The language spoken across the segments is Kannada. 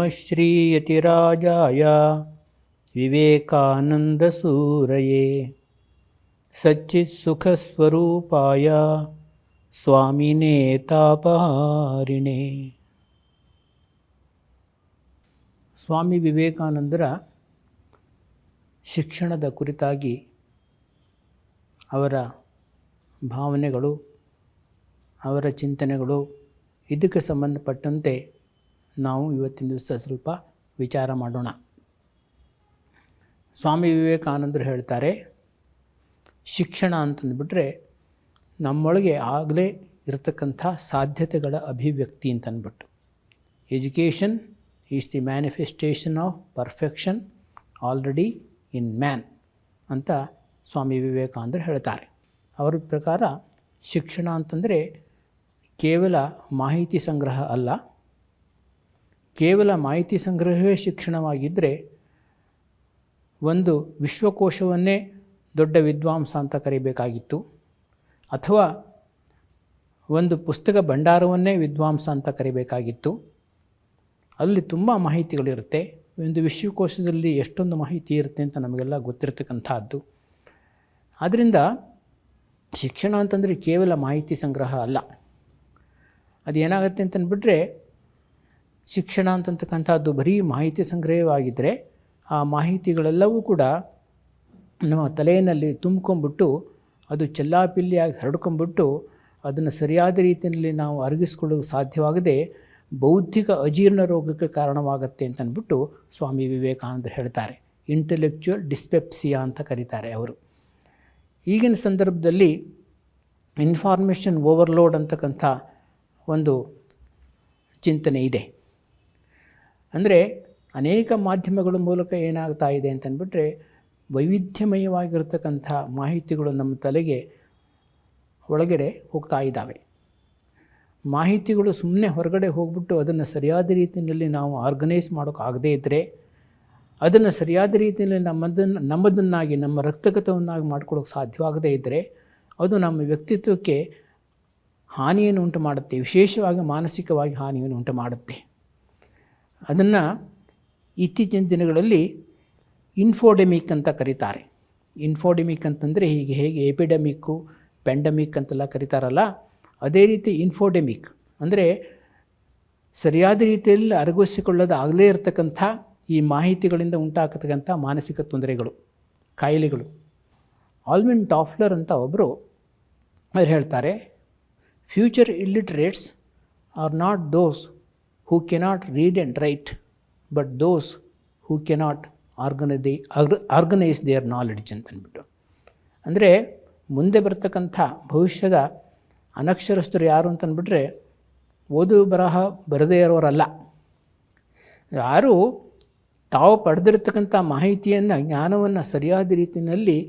नमः श्रीयतिराजाय विवेकानन्दसूरये सच्चित्सुखस्वरूपाय ಸ್ವಾಮಿನೇ ತಾಪಹಾರಿಣೆ ಸ್ವಾಮಿ ವಿವೇಕಾನಂದರ ಶಿಕ್ಷಣದ ಕುರಿತಾಗಿ ಅವರ ಭಾವನೆಗಳು ಅವರ ಚಿಂತನೆಗಳು ಇದಕ್ಕೆ ಸಂಬಂಧಪಟ್ಟಂತೆ ನಾವು ಇವತ್ತಿನ ದಿವಸ ಸ್ವಲ್ಪ ವಿಚಾರ ಮಾಡೋಣ. ಸ್ವಾಮಿ ವಿವೇಕಾನಂದರು ಹೇಳ್ತಾರೆ, ಶಿಕ್ಷಣ ಅಂತಂದುಬಿಟ್ರೆ ನಮ್ಮೊಳಗೆ ಆಗಲೇ ಇರತಕ್ಕಂಥ ಸಾಧ್ಯತೆಗಳ ಅಭಿವ್ಯಕ್ತಿ ಅಂತಂದ್ಬಿಟ್ಟು. Education is the manifestation of perfection already in man ಅಂತ ಸ್ವಾಮಿ ವಿವೇಕಾನಂದರು ಹೇಳ್ತಾರೆ. ಅವರ ಪ್ರಕಾರ ಶಿಕ್ಷಣ ಅಂತಂದರೆ ಕೇವಲ ಮಾಹಿತಿ ಸಂಗ್ರಹ ಅಲ್ಲ ಕೇವಲ ಮಾಹಿತಿ ಸಂಗ್ರಹವೇ ಶಿಕ್ಷಣವಾಗಿದ್ದರೆ ಒಂದು ವಿಶ್ವಕೋಶವನ್ನೇ ದೊಡ್ಡ ವಿದ್ವಾಂಸ ಅಂತ ಕರಿಬೇಕಾಗಿತ್ತು. ಅಥವಾ ಒಂದು ಪುಸ್ತಕ ಭಂಡಾರವನ್ನೇ ವಿದ್ವಾಂಸ ಅಂತ ಕರಿಬೇಕಾಗಿತ್ತು. ಅಲ್ಲಿ ತುಂಬ ಮಾಹಿತಿಗಳಿರುತ್ತೆ. ಒಂದು ವಿಶ್ವಕೋಶದಲ್ಲಿ ಎಷ್ಟೊಂದು ಮಾಹಿತಿ ಇರುತ್ತೆ ಅಂತ ನಮಗೆಲ್ಲ ಗೊತ್ತಿರತಕ್ಕಂಥದ್ದು. ಆದ್ದರಿಂದ ಶಿಕ್ಷಣ ಅಂತಂದರೆ ಕೇವಲ ಮಾಹಿತಿ ಸಂಗ್ರಹ ಅಲ್ಲ. ಅದು ಏನಾಗುತ್ತೆ ಅಂತಂದ್ಬಿಟ್ರೆ ಶಿಕ್ಷಣ ಅಂತಕ್ಕಂಥದ್ದು ಬರೀ ಮಾಹಿತಿ ಸಂಗ್ರಹವಾಗಿದ್ದರೆ ಆ ಮಾಹಿತಿಗಳೆಲ್ಲವೂ ಕೂಡ ನಮ್ಮ ತಲೆಯಲ್ಲಿ ತುಂಬ್ಕೊಂಬಿಟ್ಟು ಅದು ಚೆಲ್ಲಾಪಿಲ್ಲಿಯಾಗಿ ಹರಡ್ಕೊಂಡ್ಬಿಟ್ಟು ಅದನ್ನು ಸರಿಯಾದ ರೀತಿಯಲ್ಲಿ ನಾವು ಅರಗಿಸ್ಕೊಳ್ಳೋಕೆ ಸಾಧ್ಯವಾಗದೆ ಬೌದ್ಧಿಕ ಅಜೀರ್ಣ ರೋಗಕ್ಕೆ ಕಾರಣವಾಗುತ್ತೆ ಅಂತನ್ಬಿಟ್ಟು ಸ್ವಾಮಿ ವಿವೇಕಾನಂದರು ಹೇಳ್ತಾರೆ. ಇಂಟೆಲೆಕ್ಚುಯಲ್ ಡಿಸ್ಪೆಪ್ಸಿಯಾ ಅಂತ ಕರೀತಾರೆ ಅವರು. ಈಗಿನ ಸಂದರ್ಭದಲ್ಲಿ ಇನ್ಫಾರ್ಮೇಷನ್ ಓವರ್ಲೋಡ್ ಅಂತಕ್ಕಂಥ ಒಂದು ಚಿಂತನೆ ಇದೆ. ಅಂದರೆ ಅನೇಕ ಮಾಧ್ಯಮಗಳ ಮೂಲಕ ಏನಾಗ್ತಾ ಇದೆ ಅಂತಂದ್ಬಿಟ್ರೆ ವೈವಿಧ್ಯಮಯವಾಗಿರ್ತಕ್ಕಂಥ ಮಾಹಿತಿಗಳು ನಮ್ಮ ತಲೆಗೆ ಒಳಗಡೆ ಹೋಗ್ತಾ ಇದ್ದಾವೆ. ಮಾಹಿತಿಗಳು ಸುಮ್ಮನೆ ಹೊರಗಡೆ ಹೋಗ್ಬಿಟ್ಟು ಅದನ್ನು ಸರಿಯಾದ ರೀತಿಯಲ್ಲಿ ನಾವು ಆರ್ಗನೈಸ್ ಮಾಡೋಕ್ಕಾಗದೇ ಇದ್ದರೆ ಅದನ್ನು ಸರಿಯಾದ ರೀತಿಯಲ್ಲಿ ನಮ್ಮದನ್ನು ನಮ್ಮದನ್ನಾಗಿ, ನಮ್ಮ ರಕ್ತಗತವನ್ನಾಗಿ ಮಾಡ್ಕೊಳ್ಳೋಕೆ ಸಾಧ್ಯವಾಗದೇ ಇದ್ದರೆ ಅದು ನಮ್ಮ ವ್ಯಕ್ತಿತ್ವಕ್ಕೆ ಹಾನಿಯನ್ನು ಉಂಟು ಮಾಡುತ್ತೆ. ವಿಶೇಷವಾಗಿ ಮಾನಸಿಕವಾಗಿ ಹಾನಿಯನ್ನು ಉಂಟು ಮಾಡುತ್ತೆ. ಅದನ್ನು ಇತ್ತೀಚಿನ ದಿನಗಳಲ್ಲಿ ಇನ್ಫೋಡೆಮಿಕ್ ಅಂತ ಕರೀತಾರೆ. ಇನ್ಫೋಡೆಮಿಕ್ ಅಂತಂದರೆ ಹೀಗೆ, ಹೇಗೆ ಎಪಿಡೆಮಿಕ್ಕು ಪ್ಯಾಂಡಮಿಕ್ ಅಂತೆಲ್ಲ ಕರೀತಾರಲ್ಲ, ಅದೇ ರೀತಿ ಇನ್ಫೋಡೆಮಿಕ್ ಅಂದರೆ ಸರಿಯಾದ ರೀತಿಯಲ್ಲಿ ಅರಗಿಸಿಕೊಳ್ಳೋದು ಆಗಲೇ ಇರತಕ್ಕಂಥ ಈ ಮಾಹಿತಿಗಳಿಂದ ಉಂಟಾಗತಕ್ಕಂಥ ಮಾನಸಿಕ ತೊಂದರೆಗಳು, ಕಾಯಿಲೆಗಳು. ಆಲ್ವಿನ್ ಟಾಫ್ಲರ್ ಅಂತ ಒಬ್ಬರು ಅವ್ರು ಹೇಳ್ತಾರೆ future illiterates are not those who cannot read and write, but those who cannot organize, organise their knowledge ಅಂತಂದ್ಬಿಟ್ಟು ಅಂದರೆ ಮುಂದೆ ಬರ್ತಕ್ಕಂಥ ಭವಿಷ್ಯದ ಅನಕ್ಷರಸ್ಥರು ಯಾರು ಅಂತಂದ್ಬಿಟ್ರೆ ಓದು ಬರಹ ಬರದೇ ಇರೋರಲ್ಲ. ಯಾರು ತಾವು ಪಡೆದಿರ್ತಕ್ಕಂಥ ಮಾಹಿತಿಯನ್ನು ಜ್ಞಾನವನ್ನು ಸರಿಯಾದ ರೀತಿಯಲ್ಲಿ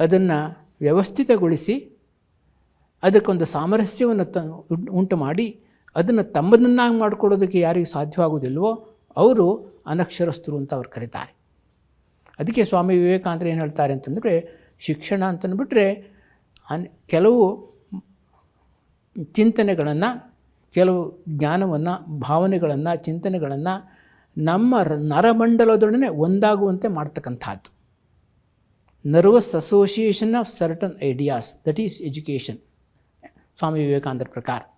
ಅದನ್ನು ವ್ಯವಸ್ಥಿತಗೊಳಿಸಿ ಅದಕ್ಕೊಂದು ಸಾಮರಸ್ಯವನ್ನು ತ ಉಂಟು ಮಾಡಿ ಅದನ್ನು ತಮ್ಮದನ್ನಾಗಿ ಮಾಡಿಕೊಡೋದಕ್ಕೆ ಯಾರಿಗೆ ಸಾಧ್ಯವಾಗೋದಿಲ್ವೋ ಅವರು ಅನಕ್ಷರಸ್ಥರು ಅಂತ ಅವ್ರು ಕರೀತಾರೆ. ಅದಕ್ಕೆ ಸ್ವಾಮಿ ವಿವೇಕಾನಂದರು ಏನು ಹೇಳ್ತಾರೆ ಅಂತಂದರೆ, ಶಿಕ್ಷಣ ಅಂತಂದ್ಬಿಟ್ರೆ ಅನ್ ಕೆಲವು ಚಿಂತನೆಗಳನ್ನು, ಕೆಲವು ಜ್ಞಾನವನ್ನು, ಭಾವನೆಗಳನ್ನು, ಚಿಂತನೆಗಳನ್ನು ನಮ್ಮ ನರಮಂಡಲದೊಡನೆ ಒಂದಾಗುವಂತೆ ಮಾಡ್ತಕ್ಕಂಥದ್ದು. Nervous association of certain ideas that is education Swami ವಿವೇಕಾನಂದರ ಪ್ರಕಾರ.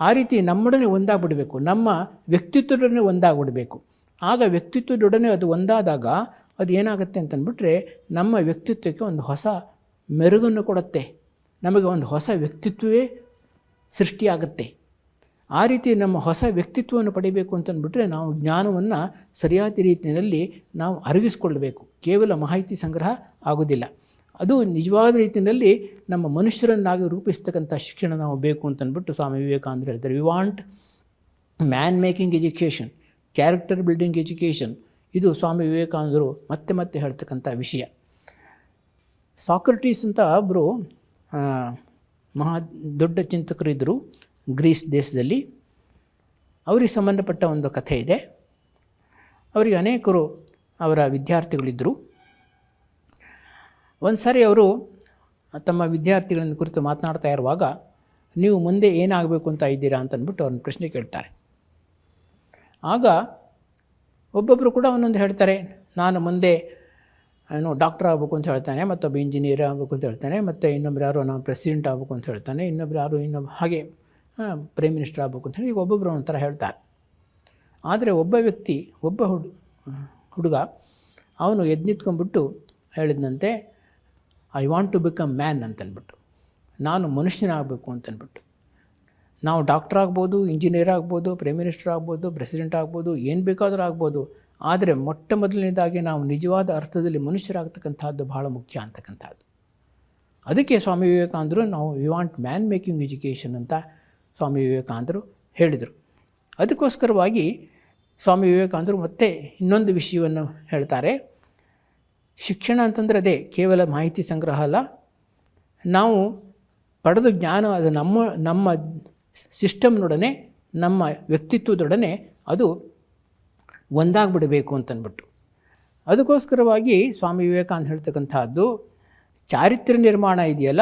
ಆ ರೀತಿ ನಮ್ಮೊಡನೆ ಒಂದಾಗ್ಬಿಡಬೇಕು. ನಮ್ಮ ವ್ಯಕ್ತಿತ್ವದೊಡನೆ ಒಂದಾಗ್ಬಿಡಬೇಕು. ಆಗ ವ್ಯಕ್ತಿತ್ವದೊಡನೆ ಅದು ಒಂದಾದಾಗ ಅದು ಏನಾಗುತ್ತೆ ಅಂತಂದ್ಬಿಟ್ರೆ ನಮ್ಮ ವ್ಯಕ್ತಿತ್ವಕ್ಕೆ ಒಂದು ಹೊಸ ಮೆರುಗನ್ನು ಕೊಡುತ್ತೆ. ನಮಗೆ ಒಂದು ಹೊಸ ವ್ಯಕ್ತಿತ್ವವೇ ಸೃಷ್ಟಿಯಾಗುತ್ತೆ. ಆ ರೀತಿ ನಮ್ಮ ಹೊಸ ವ್ಯಕ್ತಿತ್ವವನ್ನು ಪಡಿಬೇಕು ಅಂತಂದ್ಬಿಟ್ರೆ ನಾವು ಜ್ಞಾನವನ್ನು ಸರಿಯಾದ ರೀತಿಯಲ್ಲಿ ನಾವು ಅರಗಿಸ್ಕೊಳ್ಬೇಕು. ಕೇವಲ ಮಾಹಿತಿ ಸಂಗ್ರಹ ಆಗೋದಿಲ್ಲ ಅದು ನಿಜವಾದ ರೀತಿಯಲ್ಲಿ ನಮ್ಮ ಮನುಷ್ಯರನ್ನಾಗಿ ರೂಪಿಸ್ತಕ್ಕಂಥ ಶಿಕ್ಷಣ ನಾವು ಬೇಕು ಅಂತಂದ್ಬಿಟ್ಟು ಸ್ವಾಮಿ ವಿವೇಕಾನಂದರು ಹೇಳ್ತಾರೆ. We want man making education character building education ಇದು ಸ್ವಾಮಿ ವಿವೇಕಾನಂದರು ಮತ್ತೆ ಮತ್ತೆ ಹೇಳ್ತಕ್ಕಂಥ ವಿಷಯ. ಸಾಕ್ರಟೀಸ್ ಅಂತ ಒಬ್ಬರು ಮಹಾ ದೊಡ್ಡ ಚಿಂತಕರಿದ್ದರು ಗ್ರೀಸ್ ದೇಶದಲ್ಲಿ. ಅವರಿಗೆ ಸಂಬಂಧಪಟ್ಟ ಒಂದು ಕಥೆ ಇದೆ. ಅವರಿಗೆ ಅನೇಕರು ಅವರ ವಿದ್ಯಾರ್ಥಿಗಳಿದ್ದರು. ಒಂದು ಸಾರಿ ಅವರು ತಮ್ಮ ವಿದ್ಯಾರ್ಥಿಗಳನ್ನು ಕುರಿತು ಮಾತನಾಡ್ತಾ ಇರುವಾಗ, ನೀವು ಮುಂದೆ ಏನಾಗಬೇಕು ಅಂತ ಇದ್ದೀರಾ? ಅಂತ ಅಂದ್ಬಿಟ್ಟು ಅವ್ರನ್ನ ಪ್ರಶ್ನೆ ಕೇಳ್ತಾರೆ. ಆಗ ಒಬ್ಬೊಬ್ಬರು ಕೂಡ ಒಂದೊಂದು ಹೇಳ್ತಾರೆ, ನಾನು ಮುಂದೆ, ಏನು ಡಾಕ್ಟರ್ ಆಗಬೇಕು ಅಂತ ಹೇಳ್ತಾನೆ, ಮತ್ತೊಬ್ಬ ಇಂಜಿನಿಯರ್ ಆಗಬೇಕು ಅಂತ ಹೇಳ್ತಾನೆ, ಮತ್ತು ಇನ್ನೊಬ್ಬರು ಯಾರು ನಾನು ಪ್ರೆಸಿಡೆಂಟ್ ಆಗಬೇಕು ಅಂತ ಹೇಳ್ತಾನೆ, ಇನ್ನೊಬ್ರು ಯಾರು ಇನ್ನೊಬ್ಬ ಹಾಗೆ ಪ್ರೈಮ್ ಮಿನಿಸ್ಟರ್ ಆಗಬೇಕು ಅಂತ ಹೇಳಿ ಈಗ ಒಬ್ಬೊಬ್ಬರು ಒಂಥರ ಹೇಳ್ತಾರೆ. ಆದರೆ ಒಬ್ಬ ವ್ಯಕ್ತಿ, ಒಬ್ಬ ಹುಡು, ಹುಡುಗ, ಅವನು ಎದ್ದು ನಿಂತ್ಕೊಂಡ್ಬಿಟ್ಟು ಹೇಳಿದಂತೆ I want to become man ಅಂತನ್ಬಿಟ್ಟು ನಾನು ಮನುಷ್ಯನಾಗಬೇಕು ಅಂತನ್ಬಿಟ್ಟು ನಾವು ಡಾಕ್ಟರ್ ಆಗ್ಬೋದು ಇಂಜಿನಿಯರ್ ಆಗ್ಬೋದು ಪ್ರೈಮ್ ಮಿನಿಸ್ಟರ್ ಆಗ್ಬೋದು ಪ್ರೆಸಿಡೆಂಟ್ ಆಗ್ಬೋದು, ಏನು ಬೇಕಾದರೂ ಆಗ್ಬೋದು. ಆದರೆ ಮೊಟ್ಟ ಮೊದಲನೇದಾಗಿ ನಾವು ನಿಜವಾದ ಅರ್ಥದಲ್ಲಿ ಮನುಷ್ಯರಾಗ್ತಕ್ಕಂಥದ್ದು ಬಹಳ ಮುಖ್ಯ ಅಂತಕ್ಕಂಥದ್ದು. ಅದಕ್ಕೆ ಸ್ವಾಮಿ ವಿವೇಕಾನಂದರು ನಾವು we want man making education ಅಂತ ಸ್ವಾಮಿ ವಿವೇಕಾನಂದರು ಹೇಳಿದರು. ಅದಕ್ಕೋಸ್ಕರವಾಗಿ ಸ್ವಾಮಿ ವಿವೇಕಾನಂದರು ಮತ್ತೆ ಇನ್ನೊಂದು ವಿಷಯವನ್ನು ಹೇಳ್ತಾರೆ. ಶಿಕ್ಷಣ ಅಂತಂದರೆ ಅದೇ ಕೇವಲ ಮಾಹಿತಿ ಸಂಗ್ರಹ ಅಲ್ಲ. ನಾವು ಪಡೆದ ಜ್ಞಾನ ಅದು ನಮ್ಮ ನಮ್ಮ ಸಿಸ್ಟಮ್ನೊಡನೆ ನಮ್ಮ ವ್ಯಕ್ತಿತ್ವದೊಡನೆ ಅದು ಒಂದಾಗ್ಬಿಡಬೇಕು ಅಂತನ್ಬಿಟ್ಟು. ಅದಕ್ಕೋಸ್ಕರವಾಗಿ ಸ್ವಾಮಿ ವಿವೇಕಾನಂದ ಹೇಳ್ತಕ್ಕಂಥದ್ದು, ಚಾರಿತ್ರ್ಯ ನಿರ್ಮಾಣ ಇದೆಯಲ್ಲ,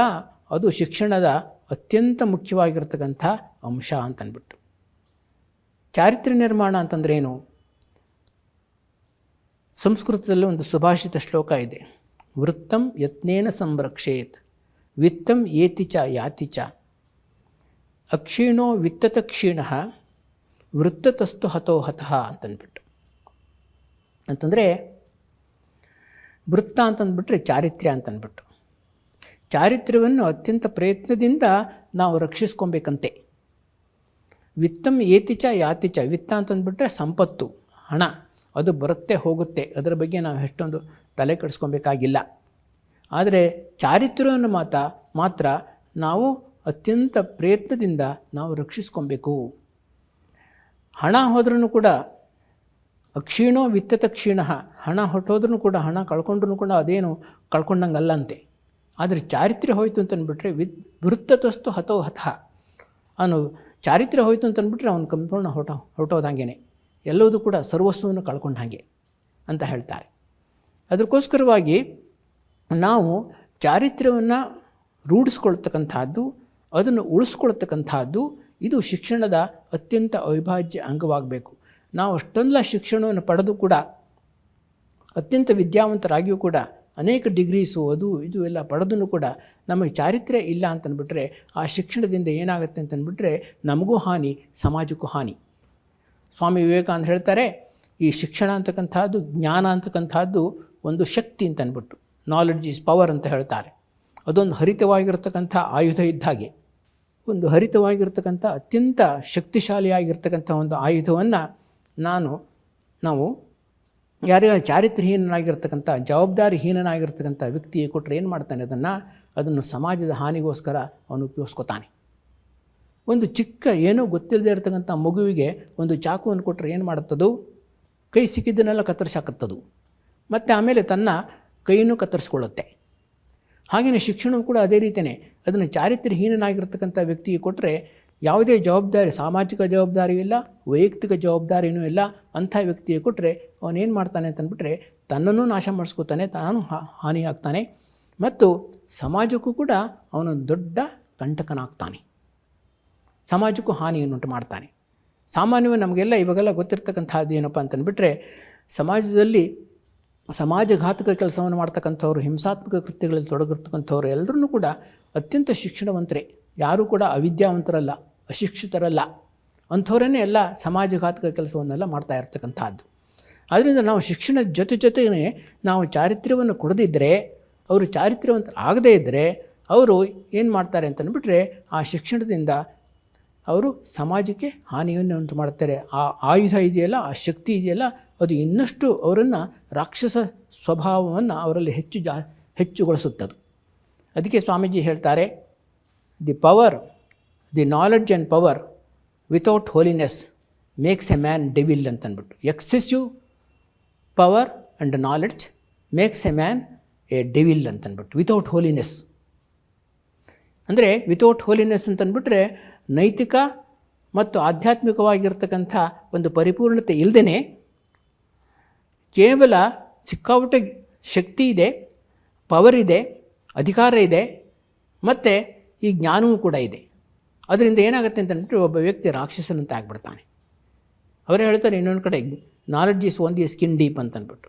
ಅದು ಶಿಕ್ಷಣದ ಅತ್ಯಂತ ಮುಖ್ಯವಾಗಿರ್ತಕ್ಕಂಥ ಅಂಶ ಅಂತನ್ಬಿಟ್ಟು. ಚಾರಿತ್ರ್ಯ ನಿರ್ಮಾಣ ಅಂತಂದ್ರೆ ಏನು ಸಂಸ್ಕೃತದಲ್ಲಿ ಒಂದು ಸುಭಾಷಿತ ಶ್ಲೋಕ ಇದೆ. ವೃತ್ತಂ ಯತ್ನೇನ ಸಂರಕ್ಷೇತ್, ವಿತ್ತಂ ಏತಿ ಚ ಯಾತಿ ಚ. ಅಕ್ಷೀಣೋ ವಿತ್ತತ ಕ್ಷೀಣ, ವೃತ್ತತಸ್ತು ಹತೋ ಹತಃ ಅಂತಂದ್ಬಿಟ್ಟು. ಅಂತಂದರೆ ವೃತ್ತ ಅಂತಂದ್ಬಿಟ್ರೆ ಚಾರಿತ್ರ್ಯ ಅಂತಂದ್ಬಿಟ್ಟು. ಚಾರಿತ್ರ್ಯವನ್ನು ಅತ್ಯಂತ ಪ್ರಯತ್ನದಿಂದ ನಾವು ರಕ್ಷಿಸ್ಕೊಬೇಕಂತೆ. ವಿತ್ತಂ ಏತಿಚ ಯಾತಿಚ ವಿತ್ತ ಅಂತಂದ್ಬಿಟ್ರೆ ಸಂಪತ್ತು, ಹಣ. ಅದು ಬರುತ್ತೆ ಹೋಗುತ್ತೆ. ಅದರ ಬಗ್ಗೆ ನಾವು ಎಷ್ಟೊಂದು ತಲೆ ಕೆಡಿಸ್ಕೊಬೇಕಾಗಿಲ್ಲ. ಆದರೆ ಚಾರಿತ್ರ್ಯವನ್ನು ಮಾತ್ರ ಮಾತ್ರ ನಾವು ಅತ್ಯಂತ ಪ್ರಯತ್ನದಿಂದ ನಾವು ರಕ್ಷಿಸ್ಕೊಬೇಕು. ಹಣ ಹೋದ್ರೂ ಕೂಡ ಅಕ್ಷೀಣೋ ವಿತ್ತತ ಕ್ಷೀಣ. ಹಣ ಹೊಟ್ಟೋದ್ರೂ ಕೂಡ, ಹಣ ಕಳ್ಕೊಂಡ್ರೂ ಕೂಡ ಅದೇನು ಕಳ್ಕೊಂಡಂಗಲ್ಲಂತೆ. ಆದರೆ ಚಾರಿತ್ರ್ಯ ಹೋಯಿತು ಅಂತಂದ್ಬಿಟ್ರೆ ವಿತ್ ವೃತ್ತತಸ್ತು ಹತೋ ಹತಃ. ಅವನು ಚಾರಿತ್ರ್ಯ ಹೋಯಿತು ಅಂತಂದ್ಬಿಟ್ರೆ ಅವನು ಕಂಪೂರ್ಣ ಹೊಟ ಹೊರಟೋದಂಗೆ ಎಲ್ಲವೂ ಕೂಡ ಸರ್ವಸ್ವವನ್ನು ಕಳ್ಕೊಂಡ ಹಾಗೆ ಅಂತ ಹೇಳ್ತಾರೆ. ಅದಕ್ಕೋಸ್ಕರವಾಗಿ ನಾವು ಚಾರಿತ್ರ್ಯವನ್ನು ರೂಢಿಸ್ಕೊಳ್ತಕ್ಕಂಥದ್ದು, ಅದನ್ನು ಉಳಿಸ್ಕೊಳ್ತಕ್ಕಂಥದ್ದು, ಇದು ಶಿಕ್ಷಣದ ಅತ್ಯಂತ ಅವಿಭಾಜ್ಯ ಅಂಗವಾಗಬೇಕು. ನಾವು ಅಷ್ಟೊಂದ ಶಿಕ್ಷಣವನ್ನು ಪಡೆದು ಕೂಡ, ಅತ್ಯಂತ ವಿದ್ಯಾವಂತರಾಗಿಯೂ ಕೂಡ, ಅನೇಕ ಡಿಗ್ರೀಸು ಅದು ಇದು ಎಲ್ಲ ಪಡೆದೂ ಕೂಡ ನಮಗೆ ಚಾರಿತ್ರ್ಯ ಇಲ್ಲ ಅಂತಂದ್ಬಿಟ್ರೆ ಆ ಶಿಕ್ಷಣದಿಂದ ಏನಾಗುತ್ತೆ ಅಂತಂದ್ಬಿಟ್ರೆ ನಮಗೂ ಹಾನಿ, ಸಮಾಜಕ್ಕೂ ಹಾನಿ. ಸ್ವಾಮಿ ವಿವೇಕಾನಂದ ಹೇಳ್ತಾರೆ, ಈ ಶಿಕ್ಷಣ ಅಂತಕ್ಕಂಥದ್ದು, ಜ್ಞಾನ ಅಂತಕ್ಕಂಥದ್ದು ಒಂದು ಶಕ್ತಿ ಅಂತ ಅಂದ್ಬಿಟ್ಟು ನಾಲೆಡ್ಜ್ ಈಸ್ ಪವರ್ ಅಂತ ಹೇಳ್ತಾರೆ. ಅದೊಂದು ಹರಿತವಾಗಿರ್ತಕ್ಕಂಥ ಆಯುಧ ಇದ್ದ ಹಾಗೆ. ಒಂದು ಹರಿತವಾಗಿರ್ತಕ್ಕಂಥ ಅತ್ಯಂತ ಶಕ್ತಿಶಾಲಿಯಾಗಿರ್ತಕ್ಕಂಥ ಒಂದು ಆಯುಧವನ್ನು ನಾನು, ನಾವು ಯಾರ್ಯಾರ ಚಾರಿತ್ರ್ಯಹೀನನಾಗಿರ್ತಕ್ಕಂಥ, ಜವಾಬ್ದಾರಿಹೀನನಾಗಿರ್ತಕ್ಕಂಥ ವ್ಯಕ್ತಿಯೇ ಕೊಟ್ಟರೆ ಏನು ಮಾಡ್ತಾನೆ ಅದನ್ನು? ಅದನ್ನು ಸಮಾಜದ ಹಾನಿಗೋಸ್ಕರ ಅವನು ಉಪಯೋಗಿಸ್ಕೊತಾನೆ. ಒಂದು ಚಿಕ್ಕ ಏನೂ ಗೊತ್ತಿಲ್ಲದೆ ಇರತಕ್ಕಂಥ ಮಗುವಿಗೆ ಒಂದು ಚಾಕುವನ್ನು ಕೊಟ್ಟರೆ ಏನು ಮಾಡುತ್ತದು? ಕೈ ಸಿಕ್ಕಿದ್ದನ್ನೆಲ್ಲ ಕತ್ತರಿಸಾಕತ್ತದು ಮತ್ತು ಆಮೇಲೆ ತನ್ನ ಕೈಯನ್ನು ಕತ್ತರಿಸ್ಕೊಳ್ಳುತ್ತೆ. ಹಾಗೆಯೇ ಶಿಕ್ಷಣವು ಕೂಡ ಅದೇ ರೀತಿಯೇ. ಅದನ್ನು ಚಾರಿತ್ರ್ಯಹೀನಾಗಿರ್ತಕ್ಕಂಥ ವ್ಯಕ್ತಿಗೆ ಕೊಟ್ಟರೆ ಯಾವುದೇ ಜವಾಬ್ದಾರಿ, ಸಾಮಾಜಿಕ ಜವಾಬ್ದಾರಿಯೂ ಇಲ್ಲ, ವೈಯಕ್ತಿಕ ಜವಾಬ್ದಾರಿಯೂ ಇಲ್ಲ. ಅಂಥ ವ್ಯಕ್ತಿಗೆ ಕೊಟ್ಟರೆ ಅವನೇನು ಮಾಡ್ತಾನೆ ಅಂತಂದ್ಬಿಟ್ರೆ ತನ್ನನ್ನು ನಾಶ ಮಾಡಿಸ್ಕೋತಾನೆ, ತಾನು ಹಾನಿಯಾಗ್ತಾನೆ. ಮತ್ತು ಸಮಾಜಕ್ಕೂ ಕೂಡ ಅವನು ದೊಡ್ಡ ಕಂಟಕನಾಗ್ತಾನೆ. ಸಮಾಜಕ್ಕೂ ಹಾನಿಯನ್ನುಂಟು ಮಾಡ್ತಾನೆ ಸಾಮಾನ್ಯವಾಗಿ ನಮಗೆಲ್ಲ ಇವಾಗೆಲ್ಲ ಗೊತ್ತಿರ್ತಕ್ಕಂಥದ್ದು ಏನಪ್ಪ ಅಂತಂದುಬಿಟ್ರೆ, ಸಮಾಜದಲ್ಲಿ ಸಮಾಜಘಾತಕ ಕೆಲಸವನ್ನು ಮಾಡ್ತಕ್ಕಂಥವ್ರು, ಹಿಂಸಾತ್ಮಕ ಕೃತ್ಯಗಳಲ್ಲಿ ತೊಡಗಿರ್ತಕ್ಕಂಥವ್ರು ಎಲ್ಲರೂ ಕೂಡ ಅತ್ಯಂತ ಶಿಕ್ಷಣವಂತರೇ. ಯಾರೂ ಕೂಡ ಅವಿದ್ಯಾವಂತರಲ್ಲ, ಅಶಿಕ್ಷಿತರಲ್ಲ. ಅಂಥವರೇ ಎಲ್ಲ ಸಮಾಜಘಾತಕ ಕೆಲಸವನ್ನೆಲ್ಲ ಮಾಡ್ತಾ ಇರ್ತಕ್ಕಂಥದ್ದು ಆದ್ದರಿಂದ ನಾವು ಶಿಕ್ಷಣದ ಜೊತೆ ಜೊತೆಗೇ ನಾವು ಚಾರಿತ್ರ್ಯವನ್ನು ಕೊಡದಿದ್ದರೆ ಅವರು ಚಾರಿತ್ರ್ಯವಂತರಾಗದೇ ಇದ್ದರೆ ಅವರು ಏನು ಮಾಡ್ತಾರೆ ಅಂತಂದ್ಬಿಟ್ರೆ, ಆ ಶಿಕ್ಷಣದಿಂದ ಅವರು ಸಮಾಜಕ್ಕೆ ಹಾನಿಯನ್ನು ಉಂಟು ಮಾಡ್ತಾರೆ ಆ ಆಯುಧ ಇದೆಯಲ್ಲ, ಆ ಶಕ್ತಿ ಇದೆಯಲ್ಲ, ಅದು ಇನ್ನಷ್ಟು ಅವರನ್ನು ರಾಕ್ಷಸ ಸ್ವಭಾವವನ್ನು ಅವರಲ್ಲಿ ಹೆಚ್ಚು ಜಾ, ಹೆಚ್ಚುಗೊಳಿಸುತ್ತದೆ. ಅದಕ್ಕೆ ಸ್ವಾಮೀಜಿ ಹೇಳ್ತಾರೆ the power the knowledge and power without holiness makes a man devil ಅಂತನ್ಬಿಟ್ಟು. Excessive power and knowledge makes a man a devil ಅಂತನ್ಬಿಟ್ಟು. ವಿತೌಟ್ ಹೋಲಿನೆಸ್ ಅಂದರೆ ವಿತೌಟ್ ಹೋಲಿನೆಸ್ ಅಂತಂದ್ಬಿಟ್ರೆ ನೈತಿಕ ಮತ್ತು ಆಧ್ಯಾತ್ಮಿಕವಾಗಿರ್ತಕ್ಕಂಥ ಒಂದು ಪರಿಪೂರ್ಣತೆ ಇಲ್ಲದೇ ಕೇವಲ ಸಿಕ್ಕಾಪಟ್ಟೆ ಶಕ್ತಿ ಇದೆ ಪವರ್ ಇದೆ, ಅಧಿಕಾರ ಇದೆ, ಮತ್ತು ಈ ಜ್ಞಾನವೂ ಕೂಡ ಇದೆ. ಅದರಿಂದ ಏನಾಗುತ್ತೆ ಅಂತಂದ್ಬಿಟ್ಟು ಒಬ್ಬ ವ್ಯಕ್ತಿ ರಾಕ್ಷಸನಂತ ಆಗ್ಬಿಡ್ತಾನೆ. ಅವರೇ ಹೇಳ್ತಾರೆ ಇನ್ನೊಂದು ಕಡೆ knowledge is only skin deep ಅಂತ ಅಂದ್ಬಿಟ್ಟು.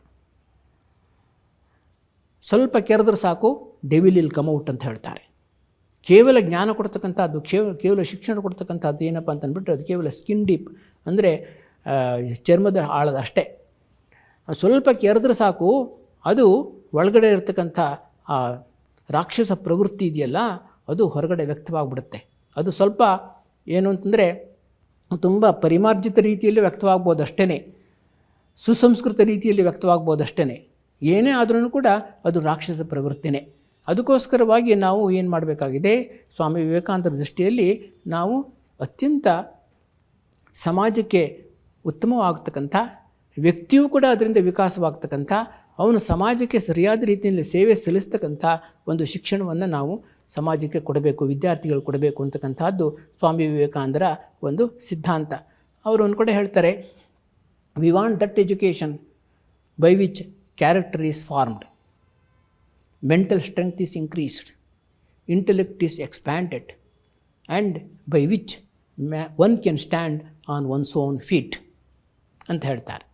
ಸ್ವಲ್ಪ ಕೆರೆದ್ರೆ ಸಾಕು ಡೆವಿಲ್ ಇಲ್ ಕಮೌಟ್ ಅಂತ ಹೇಳ್ತಾರೆ. ಕೇವಲ ಜ್ಞಾನ ಕೊಡ್ತಕ್ಕಂಥದ್ದು ಕೇವಲ ಕೇವಲ ಶಿಕ್ಷಣ ಕೊಡ್ತಕ್ಕಂಥದ್ದು ಏನಪ್ಪ ಅಂತಂದ್ಬಿಟ್ರೆ ಅದು ಕೇವಲ ಸ್ಕಿನ್ ಡೀಪ್ ಅಂದರೆ ಚರ್ಮದ ಆಳದ ಅಷ್ಟೇ. ಸ್ವಲ್ಪ ಕೆರೆದ್ರೆ ಸಾಕು, ಅದು ಒಳಗಡೆ ಇರತಕ್ಕಂಥ, ಆ, ರಾಕ್ಷಸ ಪ್ರವೃತ್ತಿ ಇದೆಯಲ್ಲ, ಅದು ಹೊರಗಡೆ ವ್ಯಕ್ತವಾಗ್ಬಿಡುತ್ತೆ. ಅದು ಸ್ವಲ್ಪ ಏನು ಅಂತಂದರೆ, ತುಂಬ ಪರಿಮಾರ್ಜಿತ ರೀತಿಯಲ್ಲಿ ವ್ಯಕ್ತವಾಗ್ಬೋದು ಅಷ್ಟೇ ಸುಸಂಸ್ಕೃತ ರೀತಿಯಲ್ಲಿ ವ್ಯಕ್ತವಾಗ್ಬೋದು ಅಷ್ಟೇ ಏನೇ ಆದ್ರೂ ಕೂಡ ಅದು ರಾಕ್ಷಸ ಪ್ರವೃತ್ತಿನೇ. ಅದಕ್ಕೋಸ್ಕರವಾಗಿ ನಾವು ಏನು ಮಾಡಬೇಕಾಗಿದೆ? ಸ್ವಾಮಿ ವಿವೇಕಾನಂದರ ದೃಷ್ಟಿಯಲ್ಲಿ ನಾವು ಅತ್ಯಂತ ಸಮಾಜಕ್ಕೆ ಉತ್ತಮವಾಗ್ತಕ್ಕಂಥ, ವ್ಯಕ್ತಿಯೂ ಕೂಡ ಅದರಿಂದ ವಿಕಾಸವಾಗ್ತಕ್ಕಂಥ, ಅವನು ಸಮಾಜಕ್ಕೆ ಸರಿಯಾದ ರೀತಿಯಲ್ಲಿ ಸೇವೆ ಸಲ್ಲಿಸ್ತಕ್ಕಂಥ ಒಂದು ಶಿಕ್ಷಣವನ್ನು ನಾವು ಸಮಾಜಕ್ಕೆ ಕೊಡಬೇಕು, ವಿದ್ಯಾರ್ಥಿಗಳು ಕೊಡಬೇಕು ಅಂತಕ್ಕಂಥದ್ದು ಸ್ವಾಮಿ ವಿವೇಕಾನಂದರ ಒಂದು ಸಿದ್ಧಾಂತ. ಅವರು ಒಂದು ಕಡೆ ಹೇಳ್ತಾರೆ we want that education by which character is formed mental strength is increased intellect is expanded, and which ಮ್ಯಾ one can stand on one's own feet ಅಂತ ಹೇಳ್ತಾರೆ.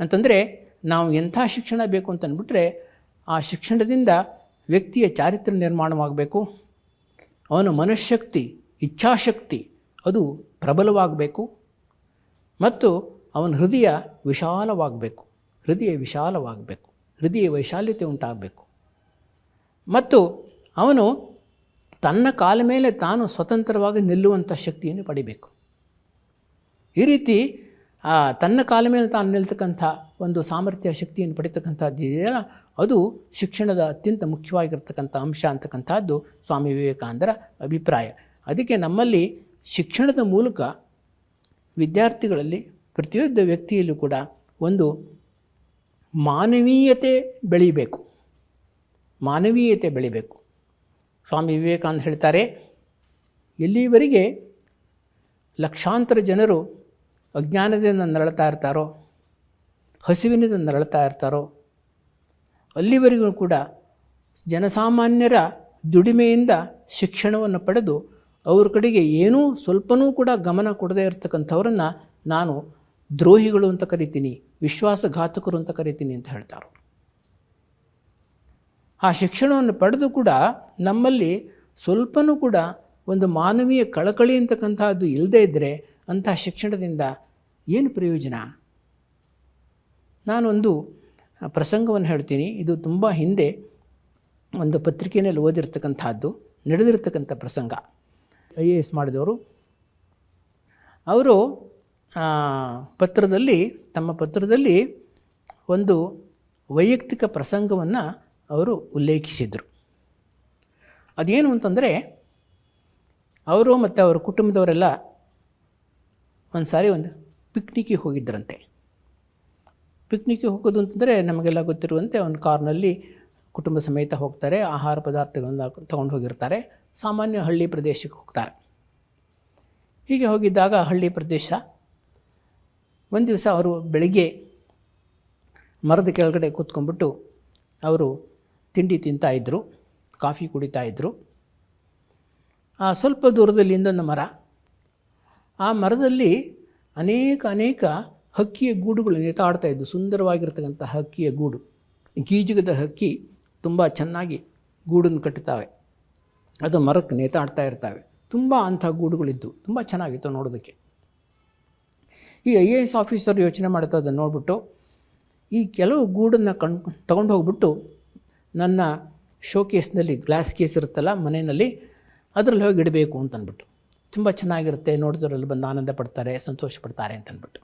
ಅಂತಂದರೆ ನಾವು ಎಂಥ ಶಿಕ್ಷಣ ಬೇಕು ಅಂತ ಅಂದ್ಬಿಟ್ರೆ ಆ ಶಿಕ್ಷಣದಿಂದ ವ್ಯಕ್ತಿಯ ಚಾರಿತ್ರ್ಯ ನಿರ್ಮಾಣವಾಗಬೇಕು ಅವನ ಮನಃಶಕ್ತಿ ಇಚ್ಛಾಶಕ್ತಿ ಅದು ಪ್ರಬಲವಾಗಬೇಕು ಮತ್ತು ಅವನ ಹೃದಯ ವಿಶಾಲವಾಗಬೇಕು ಹೃದಯ ವಿಶಾಲವಾಗಬೇಕು ಹೃದಯ ವೈಶಾಲ್ಯತೆ ಉಂಟಾಗಬೇಕು. ಮತ್ತು ಅವನು ತನ್ನ ಕಾಲ ಮೇಲೆ ತಾನು ಸ್ವತಂತ್ರವಾಗಿ ನಿಲ್ಲುವಂಥ ಶಕ್ತಿಯನ್ನು ಪಡಿಬೇಕು. ಈ ರೀತಿ ತನ್ನ ಕಾಲ ಮೇಲೆ ತಾನು ನಿಲ್ತಕ್ಕಂಥ ಒಂದು ಸಾಮರ್ಥ್ಯ ಶಕ್ತಿಯನ್ನು ಪಡಿತಕ್ಕಂಥದ್ದು ಇದೆಯಲ್ಲ, ಅದು ಶಿಕ್ಷಣದ ಅತ್ಯಂತ ಮುಖ್ಯವಾಗಿರ್ತಕ್ಕಂಥ ಅಂಶ ಅಂತಕ್ಕಂಥದ್ದು ಸ್ವಾಮಿ ವಿವೇಕಾನಂದರ ಅಭಿಪ್ರಾಯ. ಅದಕ್ಕೆ ನಮ್ಮಲ್ಲಿ ಶಿಕ್ಷಣದ ಮೂಲಕ ವಿದ್ಯಾರ್ಥಿಗಳಲ್ಲಿ ಪ್ರತಿಯೊಬ್ಬ ವ್ಯಕ್ತಿಯಲ್ಲೂ ಕೂಡ ಒಂದು ಮಾನವೀಯತೆ ಬೆಳೀಬೇಕು. ಮಾನವೀಯತೆ ಬೆಳಿಬೇಕು. ಸ್ವಾಮಿ ವಿವೇಕಾನಂದ ಹೇಳ್ತಾರೆ, ಎಲ್ಲಿವರೆಗೆ ಲಕ್ಷಾಂತರ ಜನರು ಅಜ್ಞಾನದಿಂದ ನರಳ್ತಾ ಇರ್ತಾರೋ, ಹಸಿವಿನಿಂದ ನರಳ್ತಾ ಇರ್ತಾರೋ, ಅಲ್ಲಿವರೆಗೂ ಕೂಡ ಜನಸಾಮಾನ್ಯರ ದುಡಿಮೆಯಿಂದ ಶಿಕ್ಷಣವನ್ನು ಪಡೆದು ಅವ್ರ ಕಡೆಗೆ ಏನೂ ಸ್ವಲ್ಪನೂ ಕೂಡ ಗಮನ ಕೊಡದೇ ಇರತಕ್ಕಂಥವ್ರನ್ನು ನಾನು ದ್ರೋಹಿಗಳು ಅಂತ ಕರಿತೀನಿ, ವಿಶ್ವಾಸಘಾತಕರು ಅಂತ ಕರಿತೀನಿ ಅಂತ ಹೇಳ್ತಾರೆ. ಆ ಶಿಕ್ಷಣವನ್ನು ಪಡೆದು ಕೂಡ ನಮ್ಮಲ್ಲಿ ಸ್ವಲ್ಪನೂ ಕೂಡ ಒಂದು ಮಾನವೀಯ ಕಳಕಳಿ ಅಂತಕ್ಕಂಥದ್ದು ಇಲ್ಲದೇ ಇದ್ದರೆ ಅಂತಹ ಶಿಕ್ಷಣದಿಂದ ಏನು ಪ್ರಯೋಜನ? ನಾನೊಂದು ಪ್ರಸಂಗವನ್ನು ಹೇಳ್ತೀನಿ. ಇದು ತುಂಬ ಹಿಂದೆ ಒಂದು ಪತ್ರಿಕೆಯಲ್ಲಿ ಓದಿರ್ತಕ್ಕಂಥದ್ದು, ನಡೆದಿರ್ತಕ್ಕಂಥ ಪ್ರಸಂಗ. ಐ ಎ ಎಸ್ ಮಾಡಿದವರು. ಅವರು ಪತ್ರದಲ್ಲಿ, ತಮ್ಮ ಪತ್ರದಲ್ಲಿ ಒಂದು ವೈಯಕ್ತಿಕ ಪ್ರಸಂಗವನ್ನು ಅವರು ಉಲ್ಲೇಖಿಸಿದರು. ಅದೇನು ಅಂತಂದರೆ, ಅವರು ಮತ್ತು ಅವರ ಕುಟುಂಬದವರೆಲ್ಲ ಒಂದು ಸಾರಿ ಒಂದು ಪಿಕ್ನಿಕ್ಕಿಗೆ ಹೋಗಿದ್ದರಂತೆ ಪಿಕ್ನಿಕ್ಕಿಗೆ ಹೋಗೋದು ಅಂತಂದರೆ ನಮಗೆಲ್ಲ ಗೊತ್ತಿರುವಂತೆ ಒಂದು ಕಾರ್ನಲ್ಲಿ ಕುಟುಂಬ ಸಮೇತ ಹೋಗ್ತಾರೆ, ಆಹಾರ ಪದಾರ್ಥಗಳನ್ನು ತೊಗೊಂಡು ಹೋಗಿರ್ತಾರೆ, ಸಾಮಾನ್ಯ ಹಳ್ಳಿ ಪ್ರದೇಶಕ್ಕೆ ಹೋಗ್ತಾರೆ. ಹೀಗೆ ಹೋಗಿದ್ದಾಗ ಹಳ್ಳಿ ಪ್ರದೇಶ, ಒಂದು ದಿವಸ ಅವರು ಬೆಳಿಗ್ಗೆ ಮರದ ಕೆಳಗಡೆ ಕೂತ್ಕೊಂಡ್ಬಿಟ್ಟು ಅವರು ತಿಂಡಿ ತಿಂತಾಯಿದ್ರು ಕಾಫಿ ಕುಡಿತಾ ಇದ್ದರು ಆ ಸ್ವಲ್ಪ ದೂರದಲ್ಲಿ ಇನ್ನೊಂದು ಮರ. ಆ ಮರದಲ್ಲಿ ಅನೇಕ ಅನೇಕ ಹಕ್ಕಿಯ ಗೂಡುಗಳು ನೇತಾಡ್ತಾ ಇದ್ದವು ಸುಂದರವಾಗಿರ್ತಕ್ಕಂಥ ಹಕ್ಕಿಯ ಗೂಡು. ಗೀಜುಗದ ಹಕ್ಕಿ ತುಂಬ ಚೆನ್ನಾಗಿ ಗೂಡನ್ನು ಕಟ್ಟುತ್ತವೆ ಅದು ಮರಕ್ಕೆ ನೇತಾಡ್ತಾ ಇರ್ತವೆ. ತುಂಬ ಅಂಥ ಗೂಡುಗಳಿದ್ದು ತುಂಬ ಚೆನ್ನಾಗಿತ್ತು ನೋಡೋದಕ್ಕೆ. ಈ ಐ ಎ ಎಸ್ ಆಫೀಸರ್ ಯೋಚನೆ ಮಾಡ್ತಾ ಅದನ್ನು ನೋಡಿಬಿಟ್ಟು ಈ ಕೆಲವು ಗೂಡನ್ನು ಕಣ್ ತೊಗೊಂಡು ಹೋಗ್ಬಿಟ್ಟು ನನ್ನ ಶೋ ಕೇಸ್ನಲ್ಲಿ ಗ್ಲಾಸ್ ಕೇಸ್ ಇರುತ್ತಲ್ಲ ಮನೆಯಲ್ಲಿ, ಅದರಲ್ಲಿ ಹೋಗಿ ಇಡಬೇಕು ಅಂತ ಅಂದ್ಬಿಟ್ಟು ತುಂಬ ಚೆನ್ನಾಗಿರುತ್ತೆ, ನೋಡಿದ್ರಲ್ಲಿ ಬಂದು ಆನಂದ ಪಡ್ತಾರೆ, ಸಂತೋಷ ಪಡ್ತಾರೆ ಅಂತ ಅಂದ್ಬಿಟ್ಟು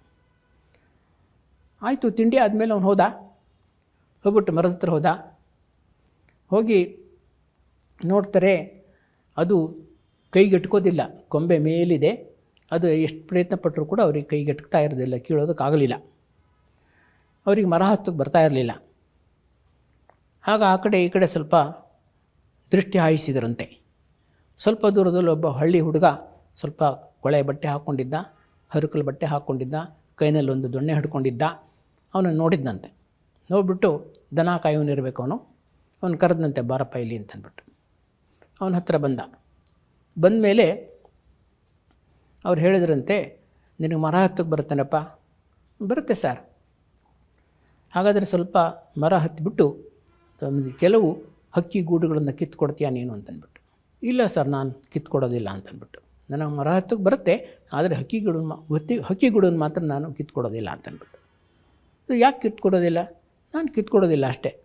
ಆಯಿತು, ತಿಂಡಿ ಆದಮೇಲೆ ಅವ್ನು ಹೋದ? ಹೋಗ್ಬಿಟ್ಟು ಮರದ ಹತ್ರ ಹೋದ? ಹೋಗಿ ನೋಡ್ತಾರೆ, ಅದು ಕೈಗೆಟ್ಕೋದಿಲ್ಲ, ಕೊಂಬೆ ಮೇಲಿದೆ. ಅದು ಎಷ್ಟು ಪ್ರಯತ್ನ ಪಟ್ಟರೂ ಕೂಡ ಅವ್ರಿಗೆ ಕೈಗೆಟ್ಕ್ತಾ ಇರೋದಿಲ್ಲ, ಕೀಳೋದಕ್ಕಾಗಲಿಲ್ಲ. ಅವ್ರಿಗೆ ಮರ ಹತ್ತಕ್ಕೆ ಬರ್ತಾ ಇರಲಿಲ್ಲ. ಆಗ ಆ ಕಡೆ ಈ ಕಡೆ ಸ್ವಲ್ಪ ದೃಷ್ಟಿ ಹಾಯಿಸಿದರಂತೆ. ಸ್ವಲ್ಪ ದೂರದಲ್ಲಿ ಒಬ್ಬ ಹಳ್ಳಿ ಹುಡುಗ ಸ್ವಲ್ಪ ಕೊಳೆ ಬಟ್ಟೆ ಹಾಕ್ಕೊಂಡಿದ್ದ ಹರಕಲು ಬಟ್ಟೆ ಹಾಕ್ಕೊಂಡಿದ್ದ ಕೈನಲ್ಲಿ ಒಂದು ದೊಣ್ಣೆ ಹಿಡ್ಕೊಂಡಿದ್ದ ಅವನು ನೋಡಿದ್ದಂತೆ ನೋಡಿಬಿಟ್ಟು ದನ ಕಾಯೋನಿರ್ಬೇಕು ಅವನು. ಅವನು ಕರೆದಂತೆ ಬಾರಪ್ಪ ಇಲ್ಲಿ ಅಂತಂದ್ಬಿಟ್ಟು. ಅವನ ಹತ್ರ ಬಂದ. ಬಂದ ಮೇಲೆ ಅವ್ರು ಹೇಳಿದ್ರಂತೆ, ನಿನಗೆ ಮರ ಹತ್ತಕ್ಕೆ ಬರುತ್ತೇನಪ್ಪ? ಬರುತ್ತೆ ಸರ್. ಹಾಗಾದರೆ ಸ್ವಲ್ಪ ಮರ ಹತ್ತಿಬಿಟ್ಟು ಕೆಲವು ಹಕ್ಕಿ ಗೂಡುಗಳನ್ನು ಕಿತ್ಕೊಡ್ತೀಯಾ ನೀನು ಅಂತಂದ್ಬಿಟ್ಟು. ಇಲ್ಲ ಸರ್, ನಾನು ಕಿತ್ಕೊಡೋದಿಲ್ಲ ಅಂತಂದ್ಬಿಟ್ಟು. ನನಗೆ ಮರ ಹತ್ತಕ್ಕೆ ಬರುತ್ತೆ, ಆದರೆ ಹಕ್ಕಿ ಮಾ, ಹತ್ತಿ, ಹಕ್ಕಿ ಗೂಡನ್ನು ಮಾತ್ರ ನಾನು ಕಿತ್ಕೊಡೋದಿಲ್ಲ ಅಂತಂದ್ಬಿಟ್ಟು. ಯಾಕೆ ಕಿತ್ಕೊಡೋದಿಲ್ಲ? ನಾನು ಕಿತ್ಕೊಡೋದಿಲ್ಲ ಅಷ್ಟೇ.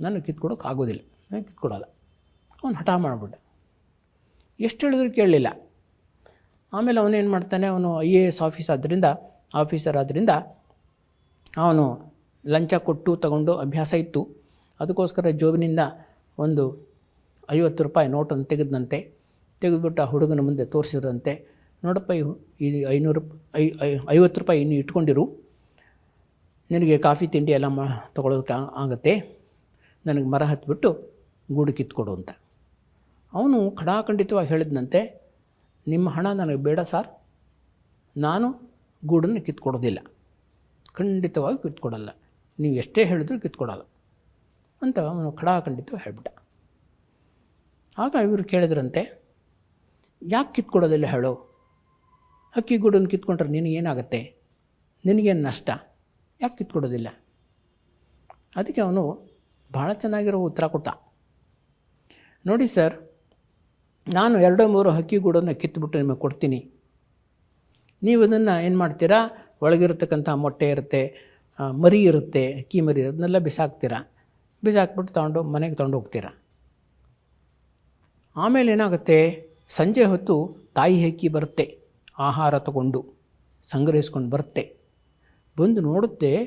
ನಾನು ಕಿತ್ಕೊಡೋಕೆ ಆಗೋದಿಲ್ಲ. ನಾನು ಕಿತ್ಕೊಡೋಲ್ಲ. ಅವನು ಹಠ ಮಾಡಿಬಿಟ್ಟೆ. ಎಷ್ಟು ಹೇಳಿದ್ರು ಕೇಳಲಿಲ್ಲ. ಆಮೇಲೆ ಅವನೇನು ಮಾಡ್ತಾನೆ, ಅವನು ಐ ಎ ಎಸ್ ಆಫೀಸ್ ಆದ್ದರಿಂದ ಆಫೀಸರ್ ಆದ್ದರಿಂದ ಅವನು ಲಂಚ ಕೊಟ್ಟು ತಗೊಂಡು ಅಭ್ಯಾಸ ಇತ್ತು. ಅದಕ್ಕೋಸ್ಕರ ಜೋಬಿನಿಂದ ಒಂದು ಐವತ್ತು ರೂಪಾಯಿ ನೋಟನ್ನು ತೆಗೆದಂತೆ ತೆಗೆದುಬಿಟ್ಟು ಆ ಹುಡುಗನ ಮುಂದೆ ತೋರಿಸಿದಂತೆ ನೋಡಪ್ಪ ಇದು ಐನೂರು ಐ ಐವತ್ತು ರೂಪಾಯಿ ಇನ್ನು ಇಟ್ಕೊಂಡಿರು. ನಿನಗೆ ಕಾಫಿ ತಿಂಡಿ ಎಲ್ಲ ಮಾ, ತೊಗೊಳೋದಕ್ಕೆ ಆಗುತ್ತೆ. ನನಗೆ ಮರ ಹತ್ಬಿಟ್ಟು ಗೂಡು ಕಿತ್ಕೊಡು ಅಂತ. ಅವನು ಖಡಾಖಂಡಿತವಾಗಿ ಹೇಳಿದಂತೆ ನಿಮ್ಮ ಹಣ ನನಗೆ ಬೇಡ ಸರ್. ನಾನು ಗೂಡನ್ನು ಕಿತ್ಕೊಡೋದಿಲ್ಲ. ಖಂಡಿತವಾಗಿ ಕಿತ್ಕೊಡಲ್ಲ. ನೀವು ಎಷ್ಟೇ ಹೇಳಿದ್ರೂ ಕಿತ್ಕೊಡಲ್ಲ. ಅಂತ ಅವನು ಖಡಾಖಂಡಿತವಾಗಿ ಹೇಳ್ಬಿಟ್ಟ. ಆಗ ಇವರು ಕೇಳಿದ್ರಂತೆ, ಯಾಕೆ ಕಿತ್ಕೊಡೋದಿಲ್ಲ ಹೇಳು? ಹಕ್ಕಿ ಗೂಡನ್ನು ಕಿತ್ಕೊಂಡ್ರೆ ನಿನಗೇನಾಗತ್ತೆ ನಿನಗೇನು ನಷ್ಟ? ಯಾಕೆ ಕಿತ್ಕೊಡೋದಿಲ್ಲ? ಅದಕ್ಕೆ ಅವನು ಭಾಳ ಚೆನ್ನಾಗಿರೋ ಉತ್ತರ ಕೊಟ್ಟ. ನೋಡಿ ಸರ್, ನಾನು ಎರಡೋ ಮೂರು ಹಕ್ಕಿ ಗೂಡನ್ನು ಕಿತ್ಬಿಟ್ಟು ನಿಮಗೆ ಕೊಡ್ತೀನಿ. ನೀವು ಅದನ್ನು ಏನು ಮಾಡ್ತೀರಾ? ಒಳಗಿರತಕ್ಕಂಥ ಮೊಟ್ಟೆ ಇರುತ್ತೆ ಮರಿ ಇರುತ್ತೆ, ಅಕ್ಕಿ ಮರಿ ಅದನ್ನೆಲ್ಲ ಬಿಸಾಕ್ತೀರಾ? ಬಿಸಾಕ್ಬಿಟ್ಟು ತೊಗೊಂಡು ಮನೆಗೆ ತೊಗೊಂಡು ಹೋಗ್ತೀರಾ? ಆಮೇಲೆ ಏನಾಗುತ್ತೆ? ಸಂಜೆ ಹೊತ್ತು ತಾಯಿ ಹೆಕ್ಕಿ ಬರುತ್ತೆ. ಆಹಾರ ತಗೊಂಡು, ಸಂಗ್ರಹಿಸ್ಕೊಂಡು ಬರುತ್ತೆ. ಬಂದು ನೋಡುತ್ತೆ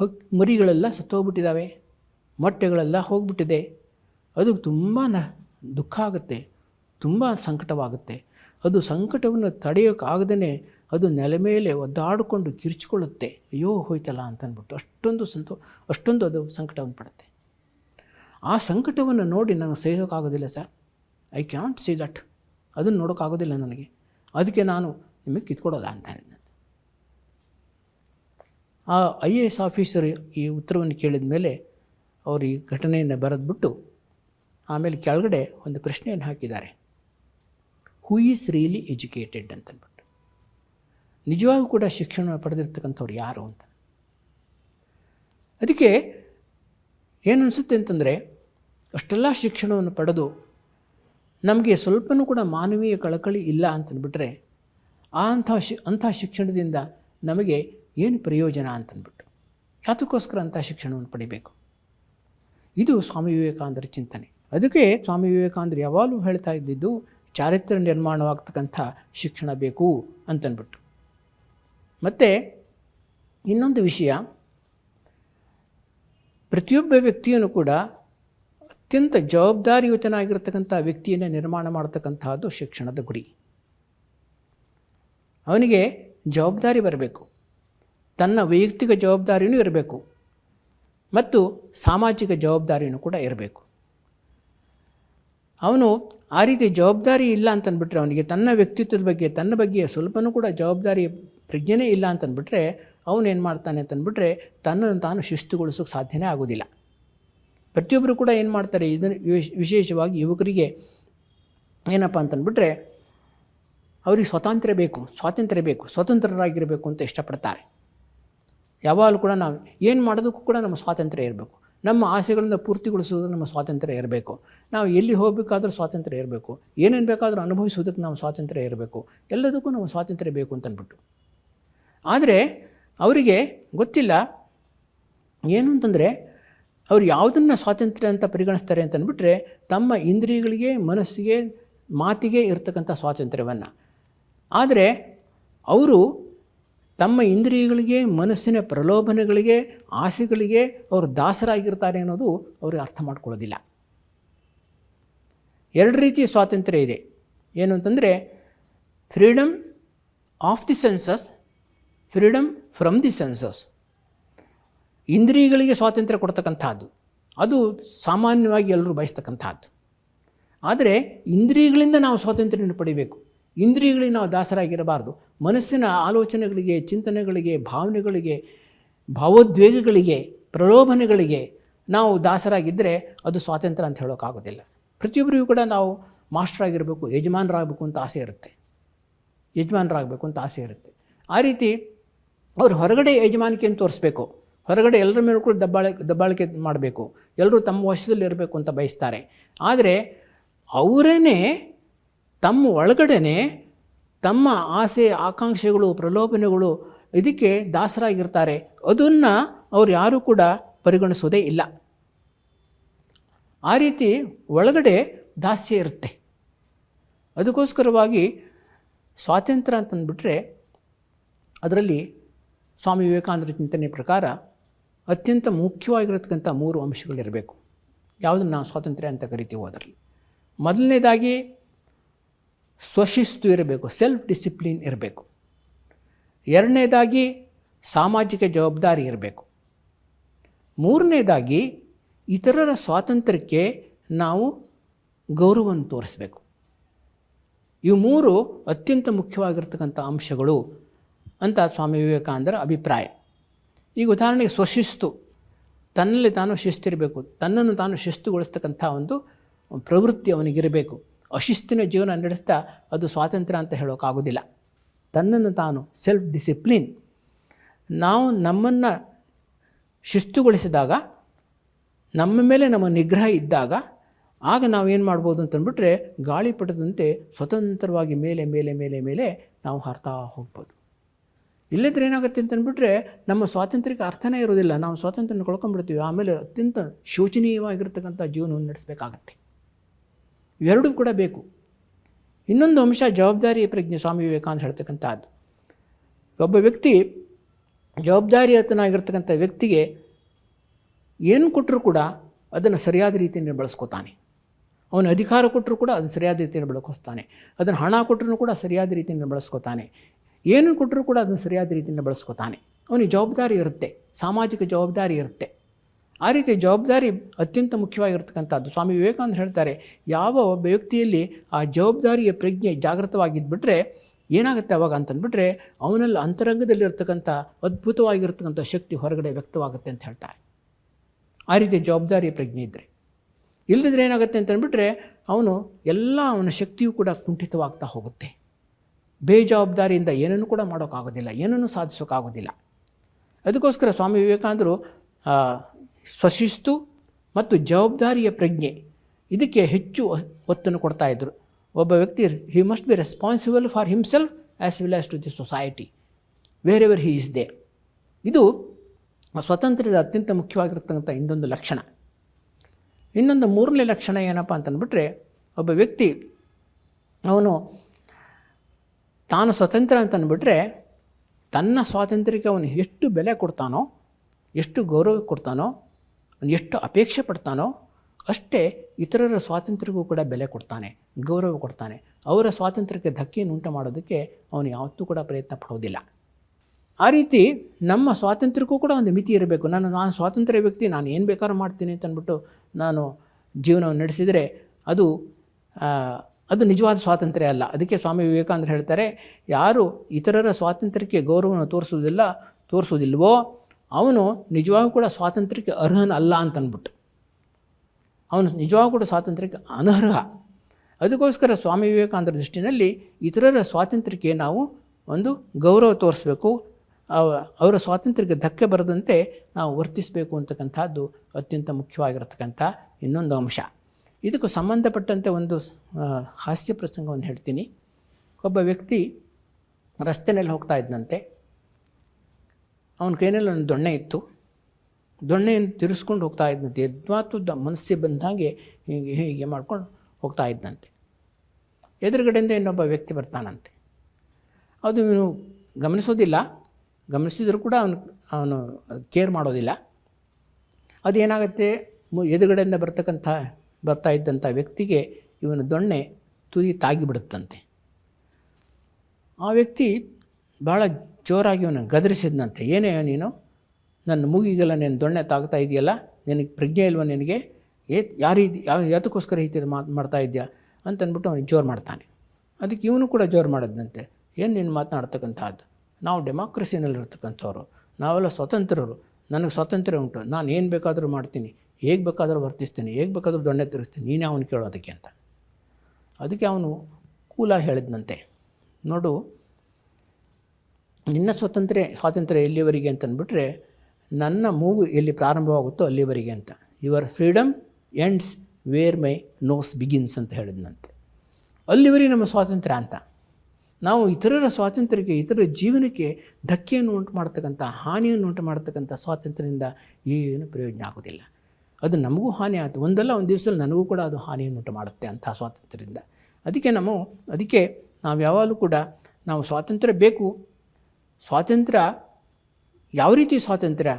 ಹಕ್ ಮರಿಗಳೆಲ್ಲ ಸತ್ತೋಗ್ಬಿಟ್ಟಿದ್ದಾವೆ ಮೊಟ್ಟೆಗಳೆಲ್ಲ ಹೋಗ್ಬಿಟ್ಟಿದೆ. ಅದು ತುಂಬ ನ, ದುಃಖ ಆಗುತ್ತೆ. ತುಂಬ ಸಂಕಟವಾಗುತ್ತೆ. ಅದು ಸಂಕಟವನ್ನು ತಡೆಯೋಕ್ಕಾಗದೇ ಅದು ನೆಲ ಮೇಲೆ ಒದ್ದಾಡಿಕೊಂಡು ಕಿರ್ಚಿಕೊಳ್ಳುತ್ತೆ. ಅಯ್ಯೋ ಹೋಯ್ತಲ್ಲ ಅಂತಂದ್ಬಿಟ್ಟು ಅಷ್ಟೊಂದು ಸಂತೋ, ಅಷ್ಟೊಂದು ಅದು ಸಂಕಟವನ್ನು ಪಡುತ್ತೆ. ಆ ಸಂಕಟವನ್ನು ನೋಡಿ ನನಗೆ ಸಹಿಸೋಕ್ಕಾಗೋದಿಲ್ಲ sir. I cannot see that ಅದನ್ನು ನೋಡೋಕ್ಕಾಗೋದಿಲ್ಲ ನನಗೆ. ಅದಕ್ಕೆ ನಾನು ನಿಮಗೆ ಕಿತ್ಕೊಡೋಲ್ಲ ಅಂತ ಹೇಳಿದ್ದೆ ಆ ಐ ಎ ಎಸ್ ಆಫೀಸರ್ ಈ ಉತ್ತರವನ್ನು ಕೇಳಿದ ಮೇಲೆ ಅವರು ಈ ಘಟನೆಯನ್ನು ಬರೆದ್ಬಿಟ್ಟು ಆಮೇಲೆ ಕೆಳಗಡೆ ಒಂದು ಪ್ರಶ್ನೆಯನ್ನು ಹಾಕಿದ್ದಾರೆ. ಹೂ ಈಸ್ ರಿಯಲಿ ಎಜುಕೇಟೆಡ್ ಅಂತಂದ್ಬಿಟ್ಟು ನಿಜವಾಗೂ ಕೂಡ ಶಿಕ್ಷಣ ಪಡೆದಿರ್ತಕ್ಕಂಥವ್ರು ಯಾರು ಅಂತ. ಅದಕ್ಕೆ ಏನು ಅನಿಸುತ್ತೆ ಅಂತಂದರೆ ಅಷ್ಟೆಲ್ಲ ಶಿಕ್ಷಣವನ್ನು ಪಡೆದು ನಮಗೆ ಸ್ವಲ್ಪನೂ ಕೂಡ ಮಾನವೀಯ ಕಳಕಳಿ ಇಲ್ಲ ಅಂತಂದ್ಬಿಟ್ರೆ ಆ ಅಂಥ ಶಿ, ಅಂಥ ಶಿಕ್ಷಣದಿಂದ ನಮಗೆ ಏನು ಪ್ರಯೋಜನ ಅಂತಂದ್ಬಿಟ್ಟು ಯಾತಕ್ಕೋಸ್ಕರ ಅಂಥ ಶಿಕ್ಷಣವನ್ನು ಪಡಿಬೇಕು? ಇದು ಸ್ವಾಮಿ ವಿವೇಕಾನಂದರ ಚಿಂತನೆ. ಅದಕ್ಕೆ ಸ್ವಾಮಿ ವಿವೇಕಾನಂದರು ಯಾವಾಗಲೂ ಹೇಳ್ತಾ ಇದ್ದಿದ್ದು ಚಾರಿತ್ರ್ಯ ನಿರ್ಮಾಣವಾಗ್ತಕ್ಕಂಥ ಶಿಕ್ಷಣ ಬೇಕು ಅಂತನ್ಬಿಟ್ಟು ಮತ್ತು ಇನ್ನೊಂದು ವಿಷಯ, ಪ್ರತಿಯೊಬ್ಬ ವ್ಯಕ್ತಿಯನ್ನು ಕೂಡ ಅತ್ಯಂತ ಜವಾಬ್ದಾರಿಯುತನಾಗಿರ್ತಕ್ಕಂಥ ವ್ಯಕ್ತಿಯನ್ನು ನಿರ್ಮಾಣ ಮಾಡ್ತಕ್ಕಂತಹದ್ದು ಶಿಕ್ಷಣದ ಗುರಿ. ಅವನಿಗೆ ಜವಾಬ್ದಾರಿ ಬರಬೇಕು. ತನ್ನ ವೈಯಕ್ತಿಕ ಜವಾಬ್ದಾರಿಯೂ ಇರಬೇಕು. ಮತ್ತು ಸಾಮಾಜಿಕ ಜವಾಬ್ದಾರಿಯೂ ಕೂಡ ಇರಬೇಕು. ಅವನು ಆ ರೀತಿ ಜವಾಬ್ದಾರಿ ಇಲ್ಲ ಅಂತಂದ್ಬಿಟ್ರೆ, ಅವನಿಗೆ ತನ್ನ ವ್ಯಕ್ತಿತ್ವದ ಬಗ್ಗೆ, ತನ್ನ ಬಗ್ಗೆ ಸ್ವಲ್ಪನೂ ಕೂಡ ಜವಾಬ್ದಾರಿ, ಪ್ರಜ್ಞೆನೇ ಇಲ್ಲ ಅಂತಂದ್ಬಿಟ್ರೆ, ಅವನೇನು ಮಾಡ್ತಾನೆ ಅಂತಂದ್ಬಿಟ್ರೆ, ತನ್ನನ್ನು ತಾನು ಶಿಸ್ತುಗೊಳಿಸೋಕೆ ಸಾಧ್ಯನೇ ಆಗೋದಿಲ್ಲ. ಪ್ರತಿಯೊಬ್ಬರು ಕೂಡ ಏನು ಮಾಡ್ತಾರೆ? ಇದನ್ನು ವಿಶೇಷವಾಗಿ ಯುವಕರಿಗೆ ಏನಪ್ಪ ಅಂತಂದ್ಬಿಟ್ರೆ, ಅವ್ರಿಗೆ ಸ್ವಾತಂತ್ರ್ಯ ಬೇಕು ಸ್ವಾತಂತ್ರ್ಯ ಬೇಕು, ಸ್ವತಂತ್ರರಾಗಿರಬೇಕು ಅಂತ ಇಷ್ಟಪಡ್ತಾರೆ. ಯಾವಾಗಲೂ ಕೂಡ ನಾವು ಏನು ಮಾಡೋದಕ್ಕೂ ಕೂಡ ನಮ್ಮ ಸ್ವಾತಂತ್ರ್ಯ ಇರಬೇಕು. ನಮ್ಮ ಆಸೆಗಳನ್ನು ಪೂರ್ತಿಗೊಳಿಸೋದು ನಮ್ಮ ಸ್ವಾತಂತ್ರ್ಯ ಇರಬೇಕು. ನಾವು ಎಲ್ಲಿ ಹೋಗಬೇಕಾದ್ರೂ ಸ್ವಾತಂತ್ರ್ಯ ಇರಬೇಕು. ಏನೇನು ಬೇಕಾದರೂ ಅನುಭವಿಸೋದಕ್ಕೆ ನಾವು ಸ್ವಾತಂತ್ರ್ಯ ಇರಬೇಕು. ಎಲ್ಲದಕ್ಕೂ ನಮ್ಮ ಸ್ವಾತಂತ್ರ್ಯ ಬೇಕು ಅಂತಂದ್ಬಿಟ್ಟು. ಆದರೆ, ಅವರಿಗೆ ಗೊತ್ತಿಲ್ಲ, ಏನು ಅಂತಂದರೆ ಅವ್ರು ಯಾವುದನ್ನು ಸ್ವಾತಂತ್ರ್ಯ ಅಂತ ಪರಿಗಣಿಸ್ತಾರೆ ಅಂತಂದ್ಬಿಟ್ರೆ ತಮ್ಮ ಇಂದ್ರಿಯಗಳಿಗೆ, ಮನಸ್ಸಿಗೆ, ಮಾತಿಗೆ ಇರ್ತಕ್ಕಂಥ ಸ್ವಾತಂತ್ರ್ಯವನ್ನು. ಆದರೆ ಅವರು ತಮ್ಮ ಇಂದ್ರಿಯಗಳಿಗೆ, ಮನಸ್ಸಿನ ಪ್ರಲೋಭನೆಗಳಿಗೆ, ಆಸೆಗಳಿಗೆ ಅವರು ದಾಸರಾಗಿರ್ತಾರೆ ಅನ್ನೋದು ಅವರಿಗೆ ಅರ್ಥ ಮಾಡ್ಕೊಳ್ಳೋದಿಲ್ಲ. ಎರಡು ರೀತಿಯ ಸ್ವಾತಂತ್ರ್ಯ ಇದೆ. ಏನು ಅಂತಂದರೆ freedom of the senses freedom from the senses ಇಂದ್ರಿಯಗಳಿಗೆ ಸ್ವಾತಂತ್ರ್ಯ ಕೊಡ್ತಕ್ಕಂಥದ್ದು. ಅದು ಸಾಮಾನ್ಯವಾಗಿ ಎಲ್ಲರೂ ಬಯಸ್ತಕ್ಕಂಥದ್ದು. ಆದರೆ ಇಂದ್ರಿಯಗಳಿಂದ ನಾವು ಸ್ವಾತಂತ್ರ್ಯವನ್ನು ಪಡಿಬೇಕು. ಇಂದ್ರಿಯಗಳಿಗೆ ನಾವು ದಾಸರಾಗಿರಬಾರ್ದು. ಮನಸ್ಸಿನ ಆಲೋಚನೆಗಳಿಗೆ, ಚಿಂತನೆಗಳಿಗೆ, ಭಾವನೆಗಳಿಗೆ, ಭಾವೋದ್ವೇಗಗಳಿಗೆ, ಪ್ರಲೋಭನೆಗಳಿಗೆ ನಾವು ದಾಸರಾಗಿದ್ದರೆ ಅದು ಸ್ವಾತಂತ್ರ್ಯ ಅಂತ ಹೇಳೋಕ್ಕಾಗೋದಿಲ್ಲ. ಪ್ರತಿಯೊಬ್ಬರಿಗೂ ಕೂಡ ನಾವು ಮಾಸ್ಟರ್ ಆಗಿರಬೇಕು, ಯಜಮಾನರಾಗಬೇಕು ಅಂತ ಆಸೆ ಇರುತ್ತೆ. ಯಜಮಾನರಾಗಬೇಕು ಅಂತ ಆಸೆ ಇರುತ್ತೆ. ಆ ರೀತಿ ಅವ್ರು ಹೊರಗಡೆ ಯಜಮಾನಿಕೆಯನ್ನು ತೋರಿಸ್ಬೇಕು. ಹೊರಗಡೆ ಎಲ್ಲರ ಮೇಲೂ ಕೂಡ ದಬ್ಬಾಳಿಕೆ ದಬ್ಬಾಳಿಕೆ ಮಾಡಬೇಕು. ಎಲ್ಲರೂ ತಮ್ಮ ವಶದಲ್ಲಿ ಇರಬೇಕು ಅಂತ ಬಯಸ್ತಾರೆ. ಆದರೆ ಅವರೇ ತಮ್ಮ ಒಳಗಡೆ ತಮ್ಮ ಆಸೆ, ಆಕಾಂಕ್ಷೆಗಳು, ಪ್ರಲೋಭನೆಗಳು ಇದಕ್ಕೆ ದಾಸರಾಗಿರ್ತಾರೆ. ಅದನ್ನು ಅವ್ರು ಯಾರೂ ಕೂಡ ಪರಿಗಣಿಸೋದೇ ಇಲ್ಲ. ಆ ರೀತಿ ಒಳಗಡೆ ದಾಸ್ಯ ಇರುತ್ತೆ. ಅದಕ್ಕೋಸ್ಕರವಾಗಿ ಸ್ವಾತಂತ್ರ್ಯ ಅಂತಂದುಬಿಟ್ರೆ ಅದರಲ್ಲಿ ಸ್ವಾಮಿ ವಿವೇಕಾನಂದರ ಚಿಂತನೆ ಪ್ರಕಾರ ಅತ್ಯಂತ ಮುಖ್ಯವಾಗಿರತಕ್ಕಂಥ ಮೂರು ಅಂಶಗಳಿರಬೇಕು. ಯಾವುದನ್ನು ನಾವು ಸ್ವಾತಂತ್ರ್ಯ ಅಂತ ಕರಿತೀವೋ ಅದರಲ್ಲಿ. ಮೊದಲನೇದಾಗಿ ಸ್ವಶಿಸ್ತು ಇರಬೇಕು ಸೆಲ್ಫ್ ಡಿಸಿಪ್ಲಿನ್ ಇರಬೇಕು. ಎರಡನೇದಾಗಿ ಸಾಮಾಜಿಕ ಜವಾಬ್ದಾರಿ ಇರಬೇಕು. ಮೂರನೇದಾಗಿ ಇತರರ ಸ್ವಾತಂತ್ರ್ಯಕ್ಕೆ ನಾವು ಗೌರವವನ್ನು ತೋರಿಸ್ಬೇಕು. ಇವು ಮೂರು ಅತ್ಯಂತ ಮುಖ್ಯವಾಗಿರ್ತಕ್ಕಂಥ ಅಂಶಗಳು ಅಂತ ಸ್ವಾಮಿ ವಿವೇಕಾನಂದರ ಅಭಿಪ್ರಾಯ. ಈಗ ಉದಾಹರಣೆಗೆ ಸ್ವಶಿಸ್ತು. ತನ್ನಲ್ಲಿ ತಾನು ಶಿಸ್ತಿರಬೇಕು. ತನ್ನನ್ನು ತಾನು ಶಿಸ್ತುಗೊಳಿಸ್ತಕ್ಕಂಥ ಒಂದು ಪ್ರವೃತ್ತಿ ಅವನಿಗಿರಬೇಕು. ಅಶಿಸ್ತಿನ ಜೀವನ ನಡೆಸ್ತಾ ಅದು ಸ್ವಾತಂತ್ರ್ಯ ಅಂತ ಹೇಳೋಕ್ಕಾಗೋದಿಲ್ಲ ತನ್ನನ್ನು ತಾನು ಸೆಲ್ಫ್ ಡಿಸಿಪ್ಲಿನ್ ನಾವು ನಮ್ಮನ್ನು ಶಿಸ್ತುಗೊಳಿಸಿದಾಗ, ನಮ್ಮ ಮೇಲೆ ನಮ್ಮ ನಿಗ್ರಹ ಇದ್ದಾಗ, ಆಗ ನಾವು ಏನು ಮಾಡ್ಬೋದು ಅಂತಂದ್ಬಿಟ್ರೆ, ಗಾಳಿಪಟದಂತೆ ಸ್ವತಂತ್ರವಾಗಿ ಮೇಲೆ ಮೇಲೆ ಮೇಲೆ ಮೇಲೆ ನಾವು ಹಾರ್ತಾ ಹೋಗ್ಬೋದು. ಇಲ್ಲದ್ರೆ ಏನಾಗುತ್ತೆ ಅಂತಂದ್ಬಿಟ್ರೆ ನಮ್ಮ ಸ್ವಾತಂತ್ರ್ಯಕ್ಕೆ ಅರ್ಥನೇ ಇರೋದಿಲ್ಲ ನಾವು ಸ್ವಾತಂತ್ರ್ಯನ ಕಳ್ಕೊಂಡ್ಬಿಡ್ತೀವಿ. ಆಮೇಲೆ ಅತ್ಯಂತ ಶೋಚನೀಯವಾಗಿರ್ತಕ್ಕಂಥ ಜೀವನವನ್ನು ನಡೆಸಬೇಕಾಗತ್ತೆ. ಇವೆರಡೂ ಕೂಡ ಬೇಕು. ಇನ್ನೊಂದು ಅಂಶ ಜವಾಬ್ದಾರಿ ಪ್ರಜ್ಞೆ ಸ್ವಾಮಿ ವಿವೇಕಾನಂದ ಹೇಳ್ತಕ್ಕಂಥದ್ದು. ಒಬ್ಬ ವ್ಯಕ್ತಿ ಜವಾಬ್ದಾರಿಯತನಾಗಿರ್ತಕ್ಕಂಥ ವ್ಯಕ್ತಿಗೆ ಏನು ಕೊಟ್ಟರೂ ಕೂಡ ಅದನ್ನು ಸರಿಯಾದ ರೀತಿಯಲ್ಲಿ ಬಳಸ್ಕೋತಾನೆ. ಅವನು ಅಧಿಕಾರ ಕೊಟ್ಟರೂ ಕೂಡ ಅದನ್ನು ಸರಿಯಾದ ರೀತಿಯಲ್ಲಿ ಬಳಸ್ಕೊತಾನೆ. ಅದನ್ನು ಹಣ ಕೊಟ್ಟರೂ ಕೂಡ ಸರಿಯಾದ ರೀತಿಯಲ್ಲಿ ಬಳಸ್ಕೊತಾನೆ. ಏನು ಕೊಟ್ಟರೂ ಕೂಡ ಅದನ್ನು ಸರಿಯಾದ ರೀತಿಯಿಂದ ಬಳಸ್ಕೊತಾನೆ. ಅವನಿಗೆ ಜವಾಬ್ದಾರಿ ಇರುತ್ತೆ, ಸಾಮಾಜಿಕ ಜವಾಬ್ದಾರಿ ಇರುತ್ತೆ. ಆ ರೀತಿ ಜವಾಬ್ದಾರಿ ಅತ್ಯಂತ ಮುಖ್ಯವಾಗಿರ್ತಕ್ಕಂಥದ್ದು. ಸ್ವಾಮಿ ವಿವೇಕಾನಂದ ಹೇಳ್ತಾರೆ, ಯಾವ ಒಬ್ಬ ವ್ಯಕ್ತಿಯಲ್ಲಿ ಆ ಜವಾಬ್ದಾರಿಯ ಪ್ರಜ್ಞೆ ಜಾಗೃತವಾಗಿದ್ದುಬಿಟ್ರೆ ಏನಾಗುತ್ತೆ ಅವಾಗ ಅಂತಂದ್ಬಿಟ್ರೆ, ಅವನಲ್ಲಿ ಅಂತರಂಗದಲ್ಲಿರ್ತಕ್ಕಂಥ ಅದ್ಭುತವಾಗಿರ್ತಕ್ಕಂಥ ಶಕ್ತಿ ಹೊರಗಡೆ ವ್ಯಕ್ತವಾಗುತ್ತೆ ಅಂತ ಹೇಳ್ತಾರೆ. ಆ ರೀತಿ ಜವಾಬ್ದಾರಿಯ ಪ್ರಜ್ಞೆ ಇದ್ದರೆ ಇಲ್ಲದಿದ್ರೆ ಏನಾಗುತ್ತೆ ಅಂತಂದ್ಬಿಟ್ರೆ, ಅವನು ಎಲ್ಲ ಅವನ ಶಕ್ತಿಯೂ ಕೂಡ ಕುಂಠಿತವಾಗ್ತಾ ಹೋಗುತ್ತೆ. ಬೇಜವಾಬ್ದಾರಿಯಿಂದ ಏನನ್ನು ಕೂಡ ಮಾಡೋಕ್ಕಾಗೋದಿಲ್ಲ, ಏನನ್ನು ಸಾಧಿಸೋಕ್ಕಾಗೋದಿಲ್ಲ. ಅದಕ್ಕೋಸ್ಕರ ಸ್ವಾಮಿ ವಿವೇಕಾನಂದರು ಸ್ವಶಿಸ್ತು ಮತ್ತು ಜವಾಬ್ದಾರಿಯ ಪ್ರಜ್ಞೆ ಇದಕ್ಕೆ ಹೆಚ್ಚು ಒತ್ತನ್ನು ಕೊಡ್ತಾಯಿದ್ರು ಒಬ್ಬ ವ್ಯಕ್ತಿ he must be responsible for himself as well as to the society wherever he is there ಇದು ಸ್ವತಂತ್ರದ ಅತ್ಯಂತ ಮುಖ್ಯವಾಗಿರ್ತಕ್ಕಂಥ ಇನ್ನೊಂದು ಲಕ್ಷಣ. ಇನ್ನೊಂದು ಮೂರನೇ ಲಕ್ಷಣ ಏನಪ್ಪ ಅಂತಂದ್ಬಿಟ್ರೆ, ಒಬ್ಬ ವ್ಯಕ್ತಿ ಅವನು ತಾನು ಸ್ವತಂತ್ರ ಅಂತಂದ್ಬಿಟ್ರೆ ತನ್ನ ಸ್ವಾತಂತ್ರ್ಯಕ್ಕೆ ಅವನು ಎಷ್ಟು ಬೆಲೆ ಕೊಡ್ತಾನೋ, ಎಷ್ಟು ಗೌರವ ಕೊಡ್ತಾನೋ ಎಷ್ಟು ಅಪೇಕ್ಷೆ ಪಡ್ತಾನೋ, ಅಷ್ಟೇ ಇತರರ ಸ್ವಾತಂತ್ರ್ಯಕ್ಕೂ ಕೂಡ ಬೆಲೆ ಕೊಡ್ತಾನೆ, ಗೌರವ ಕೊಡ್ತಾನೆ. ಅವರ ಸ್ವಾತಂತ್ರ್ಯಕ್ಕೆ ಧಕ್ಕೆಯನ್ನು ಉಂಟು ಮಾಡೋದಕ್ಕೆ ಅವನು ಯಾವತ್ತೂ ಕೂಡ ಪ್ರಯತ್ನ ಪಡೋದಿಲ್ಲ ಆ ರೀತಿ ನಮ್ಮ ಸ್ವಾತಂತ್ರ್ಯಕ್ಕೂ ಕೂಡ ಒಂದು ಮಿತಿ ಇರಬೇಕು. ನಾನು ನಾನು ಸ್ವಾತಂತ್ರ್ಯ ವ್ಯಕ್ತಿ, ನಾನು ಏನು ಬೇಕಾದ್ರೂ ಮಾಡ್ತೀನಿ ಅಂತಂದ್ಬಿಟ್ಟು ನಾನು ಜೀವನವನ್ನು ನಡೆಸಿದರೆ ಅದು ಅದು ನಿಜವಾದ ಸ್ವಾತಂತ್ರ್ಯ ಅಲ್ಲ. ಅದಕ್ಕೆ ಸ್ವಾಮಿ ವಿವೇಕಾನಂದರು ಹೇಳ್ತಾರೆ, ಯಾರು ಇತರರ ಸ್ವಾತಂತ್ರ್ಯಕ್ಕೆ ಗೌರವವನ್ನು ತೋರಿಸೋದಿಲ್ಲ ತೋರಿಸೋದಿಲ್ವೋ ಅವನು ನಿಜವಾಗೂ ಕೂಡ ಸ್ವಾತಂತ್ರ್ಯಕ್ಕೆ ಅರ್ಹನ ಅಲ್ಲ ಅಂತಂದ್ಬಿಟ್ಟು ಅವನು ನಿಜವಾಗೂ ಕೂಡ ಸ್ವಾತಂತ್ರ್ಯಕ್ಕೆ ಅನರ್ಹ. ಅದಕ್ಕೋಸ್ಕರ ಸ್ವಾಮಿ ವಿವೇಕಾನಂದರ ದೃಷ್ಟಿನಲ್ಲಿ ಇತರರ ಸ್ವಾತಂತ್ರ್ಯಕ್ಕೆ ನಾವು ಒಂದು ಗೌರವ ತೋರಿಸ್ಬೇಕು. ಅವರ ಸ್ವಾತಂತ್ರ್ಯಕ್ಕೆ ಧಕ್ಕೆ ಬರದಂತೆ ನಾವು ವರ್ತಿಸಬೇಕು ಅಂತಕ್ಕಂಥದ್ದು ಅತ್ಯಂತ ಮುಖ್ಯವಾಗಿರತಕ್ಕಂಥ ಇನ್ನೊಂದು ಅಂಶ. ಇದಕ್ಕೂ ಸಂಬಂಧಪಟ್ಟಂತೆ ಒಂದು ಹಾಸ್ಯ ಪ್ರಸಂಗವನ್ನು ಹೇಳ್ತೀನಿ. ಒಬ್ಬ ವ್ಯಕ್ತಿ ರಸ್ತೆಯಲ್ಲಿ ಹೋಗ್ತಾ ಇದ್ದಂತೆ ಅವನ ಕೈನಲ್ಲಿ ಒಂದು ದೊಣ್ಣೆ ಇತ್ತು. ದೊಣ್ಣೆಯನ್ನು ತಿರ್ಸ್ಕೊಂಡು ಹೋಗ್ತಾ ಇದ್ದಂತೆ ಯದ್ವಾತು ದ ಮನಸ್ಸಿಗೆ ಬಂದ ಹಾಗೆ ಹೀಗೆ ಮಾಡ್ಕೊಂಡು ಹೋಗ್ತಾ ಇದ್ದಂತೆ ಎದುರುಗಡೆಯಿಂದ ಇನ್ನೊಬ್ಬ ವ್ಯಕ್ತಿ ಬರ್ತಾನಂತೆ. ಅದು ಇವನು ಗಮನಿಸೋದಿಲ್ಲ. ಗಮನಿಸಿದರೂ ಕೂಡ ಅವನು ಅವನು ಕೇರ್ ಮಾಡೋದಿಲ್ಲ. ಅದು ಏನಾಗುತ್ತೆ ಎದುರುಗಡೆಯಿಂದ ಬರ್ತಕ್ಕಂಥ ಬರ್ತಾ ಇದ್ದಂಥ ವ್ಯಕ್ತಿಗೆ ಇವನ ದೊಣ್ಣೆ ತುದಿ ತಾಗಿಬಿಡುತ್ತಂತೆ. ಆ ವ್ಯಕ್ತಿ ಭಾಳ ಜೋರಾಗಿ ಇವನು ಗದರಿಸಿದಂತೆ ಏನೇ ನೀನು, ನನ್ನ ಮೂಗಿಗೆಲ್ಲ ನೀನು ದೊಣ್ಣೆ ತಾಗ್ತಾ ಇದೆಯಲ್ಲ, ನಿನಗೆ ಪ್ರಜ್ಞೆ ಇಲ್ವ ನಿನಗೆ? ಏ, ಯಾರು ಇದು? ಯಾವ, ಯಾತಕ್ಕೋಸ್ಕರ ಈ ಥರ ಮಾತು ಮಾಡ್ತಾ ಇದೆಯಾ? ಅಂತಂದ್ಬಿಟ್ಟು ಅವನಿಗೆ ಜೋರು ಮಾಡ್ತಾನೆ. ಅದಕ್ಕೆ ಇವನು ಕೂಡ ಜೋರು ಮಾಡಿದಂತೆ ಏನು ನೀನು ಮಾತನಾಡ್ತಕ್ಕಂಥದ್ದು ನಾವು ಡೆಮಾಕ್ರಸಿನಲ್ಲಿರ್ತಕ್ಕಂಥವ್ರು. ನಾವೆಲ್ಲ ಸ್ವತಂತ್ರರು. ನನಗೆ ಸ್ವಾತಂತ್ರ್ಯ ಉಂಟು. ನಾನು ಏನು ಬೇಕಾದರೂ ಮಾಡ್ತೀನಿ. ಹೇಗೆ ಬೇಕಾದರೂ ವರ್ತಿಸ್ತೀನಿ, ಹೇಗೆ ಬೇಕಾದರೂ ದೊಣ್ಣೆ ತಿರುಗಿಸ್ತೀನಿ, ನೀನೇ ಅವನು ಕೇಳೋದಕ್ಕೆ ಅಂತ. ಅದಕ್ಕೆ ಅವನು ಕೂಲ ಹೇಳಿದ್ನಂತೆ. ನೋಡು, ನಿನ್ನ ಸ್ವಾತಂತ್ರ್ಯ ಸ್ವಾತಂತ್ರ್ಯ ಎಲ್ಲಿವರೆಗೆ ಅಂತಂದ್ಬಿಟ್ರೆ ನನ್ನ ಮೂಗು ಎಲ್ಲಿ ಪ್ರಾರಂಭವಾಗುತ್ತೋ ಅಲ್ಲಿವರೆಗೆ ಅಂತ. Your freedom ends where my nose begins ಅಂತ ಹೇಳಿದ್ನಂತೆ. ಅಲ್ಲಿವರೆಗೆ ನಮ್ಮ ಸ್ವಾತಂತ್ರ್ಯ ಅಂತ. ನಾವು ಇತರರ ಸ್ವಾತಂತ್ರ್ಯಕ್ಕೆ, ಇತರರ ಜೀವನಕ್ಕೆ ಧಕ್ಕೆಯನ್ನು ಉಂಟು ಮಾಡ್ತಕ್ಕಂಥ, ಹಾನಿಯನ್ನು ಉಂಟು ಮಾಡ್ತಕ್ಕಂಥ ಸ್ವಾತಂತ್ರ್ಯದಿಂದ ಏನು ಪ್ರಯೋಜನ ಆಗೋದಿಲ್ಲ. ಅದು ನಮಗೂ ಹಾನಿ ಆಯಿತು. ಒಂದಲ್ಲ ಒಂದು ದಿವಸದಲ್ಲಿ ನನಗೂ ಕೂಡ ಅದು ಹಾನಿಯನ್ನು ಉಂಟು ಮಾಡುತ್ತೆ ಅಂಥ ಸ್ವಾತಂತ್ರ್ಯದಿಂದ. ಅದಕ್ಕೆ ನಾವು ಅದಕ್ಕೆ ನಾವು ಯಾವಾಗಲೂ ಕೂಡ ನಾವು ಸ್ವಾತಂತ್ರ್ಯ ಬೇಕು. ಸ್ವಾತಂತ್ರ್ಯ, ಯಾವ ರೀತಿ ಸ್ವಾತಂತ್ರ್ಯ?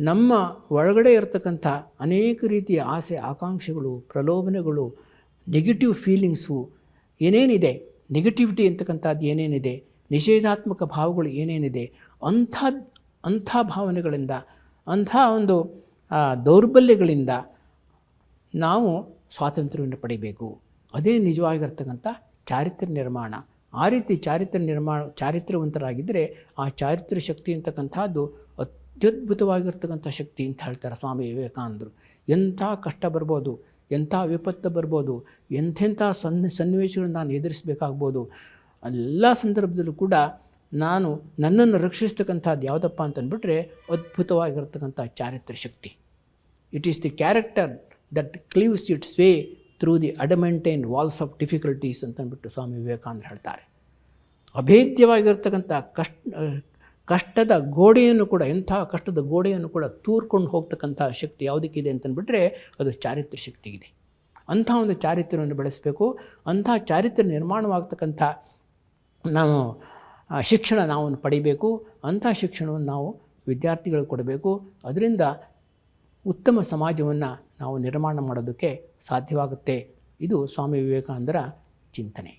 ನಮ್ಮ ಒಳಗಡೆ ಇರತಕ್ಕಂಥ ಅನೇಕ ರೀತಿಯ ಆಸೆ, ಆಕಾಂಕ್ಷೆಗಳು, ಪ್ರಲೋಭನೆಗಳು ನೆಗೆಟಿವ್ ಫೀಲಿಂಗ್ಸು ಏನೇನಿದೆ? ನೆಗೆಟಿವಿಟಿ ಅಂತಕ್ಕಂಥದ್ದು ಏನೇನಿದೆ? ನಿಷೇಧಾತ್ಮಕ ಭಾವಗಳು ಏನೇನಿದೆ? ಅಂಥ ಅಂಥ ಭಾವನೆಗಳಿಂದ, ಅಂಥ ಒಂದು ದೌರ್ಬಲ್ಯಗಳಿಂದ ನಾವು ಸ್ವಾತಂತ್ರ್ಯವನ್ನು ಪಡಿಬೇಕು. ಅದೇ ನಿಜವಾಗಿರ್ತಕ್ಕಂಥ ಚಾರಿತ್ರ್ಯ ನಿರ್ಮಾಣ. ಆ ರೀತಿ ಚಾರಿತ್ರ್ಯ ನಿರ್ಮಾಣ ಚಾರಿತ್ರ್ಯವಂತರಾಗಿದ್ದರೆ ಆ ಚಾರಿತ್ರ್ಯ ಶಕ್ತಿ ಅಂತಕ್ಕಂಥದ್ದು ಅತ್ಯದ್ಭುತವಾಗಿರ್ತಕ್ಕಂಥ ಶಕ್ತಿ ಅಂತ ಹೇಳ್ತಾರೆ ಸ್ವಾಮಿ ವಿವೇಕಾನಂದರು. ಎಂಥ ಕಷ್ಟ ಬರ್ಬೋದು, ಎಂಥ ವಿಪತ್ತು ಬರ್ಬೋದು, ಎಂಥೆಂಥ ಸನ್ನ ಸನ್ನಿವೇಶಗಳನ್ನು ನಾನು ಎದುರಿಸಬೇಕಾಗ್ಬೋದು, ಎಲ್ಲ ಸಂದರ್ಭದಲ್ಲೂ ಕೂಡ ನಾನು ನನ್ನನ್ನು ರಕ್ಷಿಸ್ತಕ್ಕಂಥದ್ದು ಯಾವುದಪ್ಪ ಅಂತಂದ್ಬಿಟ್ರೆ ಅದ್ಭುತವಾಗಿರ್ತಕ್ಕಂಥ ಚಾರಿತ್ರ್ಯ ಶಕ್ತಿ. It is the character that cleaves its way through the adamantine walls of difficulties ಅಂತಂದ್ಬಿಟ್ಟು ಸ್ವಾಮಿ ವಿವೇಕಾನಂದ ಹೇಳ್ತಾರೆ. ಅಭೇದ್ಯವಾಗಿರ್ತಕ್ಕಂಥ ಕಷ್ಟ, ಕಷ್ಟದ ಗೋಡೆಯನ್ನು ಕೂಡ, ಎಂಥ ಕಷ್ಟದ ಗೋಡೆಯನ್ನು ಕೂಡ ತೂರ್ಕೊಂಡು ಹೋಗ್ತಕ್ಕಂಥ ಶಕ್ತಿ ಯಾವುದಕ್ಕಿದೆ ಅಂತಂದ್ಬಿಟ್ರೆ ಅದು ಚಾರಿತ್ರ್ಯ ಇದೆ ಅಂಥ ಒಂದು ಚಾರಿತ್ರ್ಯವನ್ನು ಬೆಳೆಸಬೇಕು. ಅಂಥ ಚಾರಿತ್ರ್ಯ ನಿರ್ಮಾಣವಾಗ್ತಕ್ಕಂಥ ನಾವು ಶಿಕ್ಷಣ ನಾವು ಪಡಿಬೇಕು. ಅಂಥ ಶಿಕ್ಷಣವನ್ನು ನಾವು ವಿದ್ಯಾರ್ಥಿಗಳಿಗೆ ಕೊಡಬೇಕು. ಅದರಿಂದ ಉತ್ತಮ ಸಮಾಜವನ್ನು ನಾವು ನಿರ್ಮಾಣ ಮಾಡೋದಕ್ಕೆ ಸಾಧ್ಯವಾಗುತ್ತೆ. ಇದು ಸ್ವಾಮಿ ವಿವೇಕಾನಂದರ ಚಿಂತನೆ.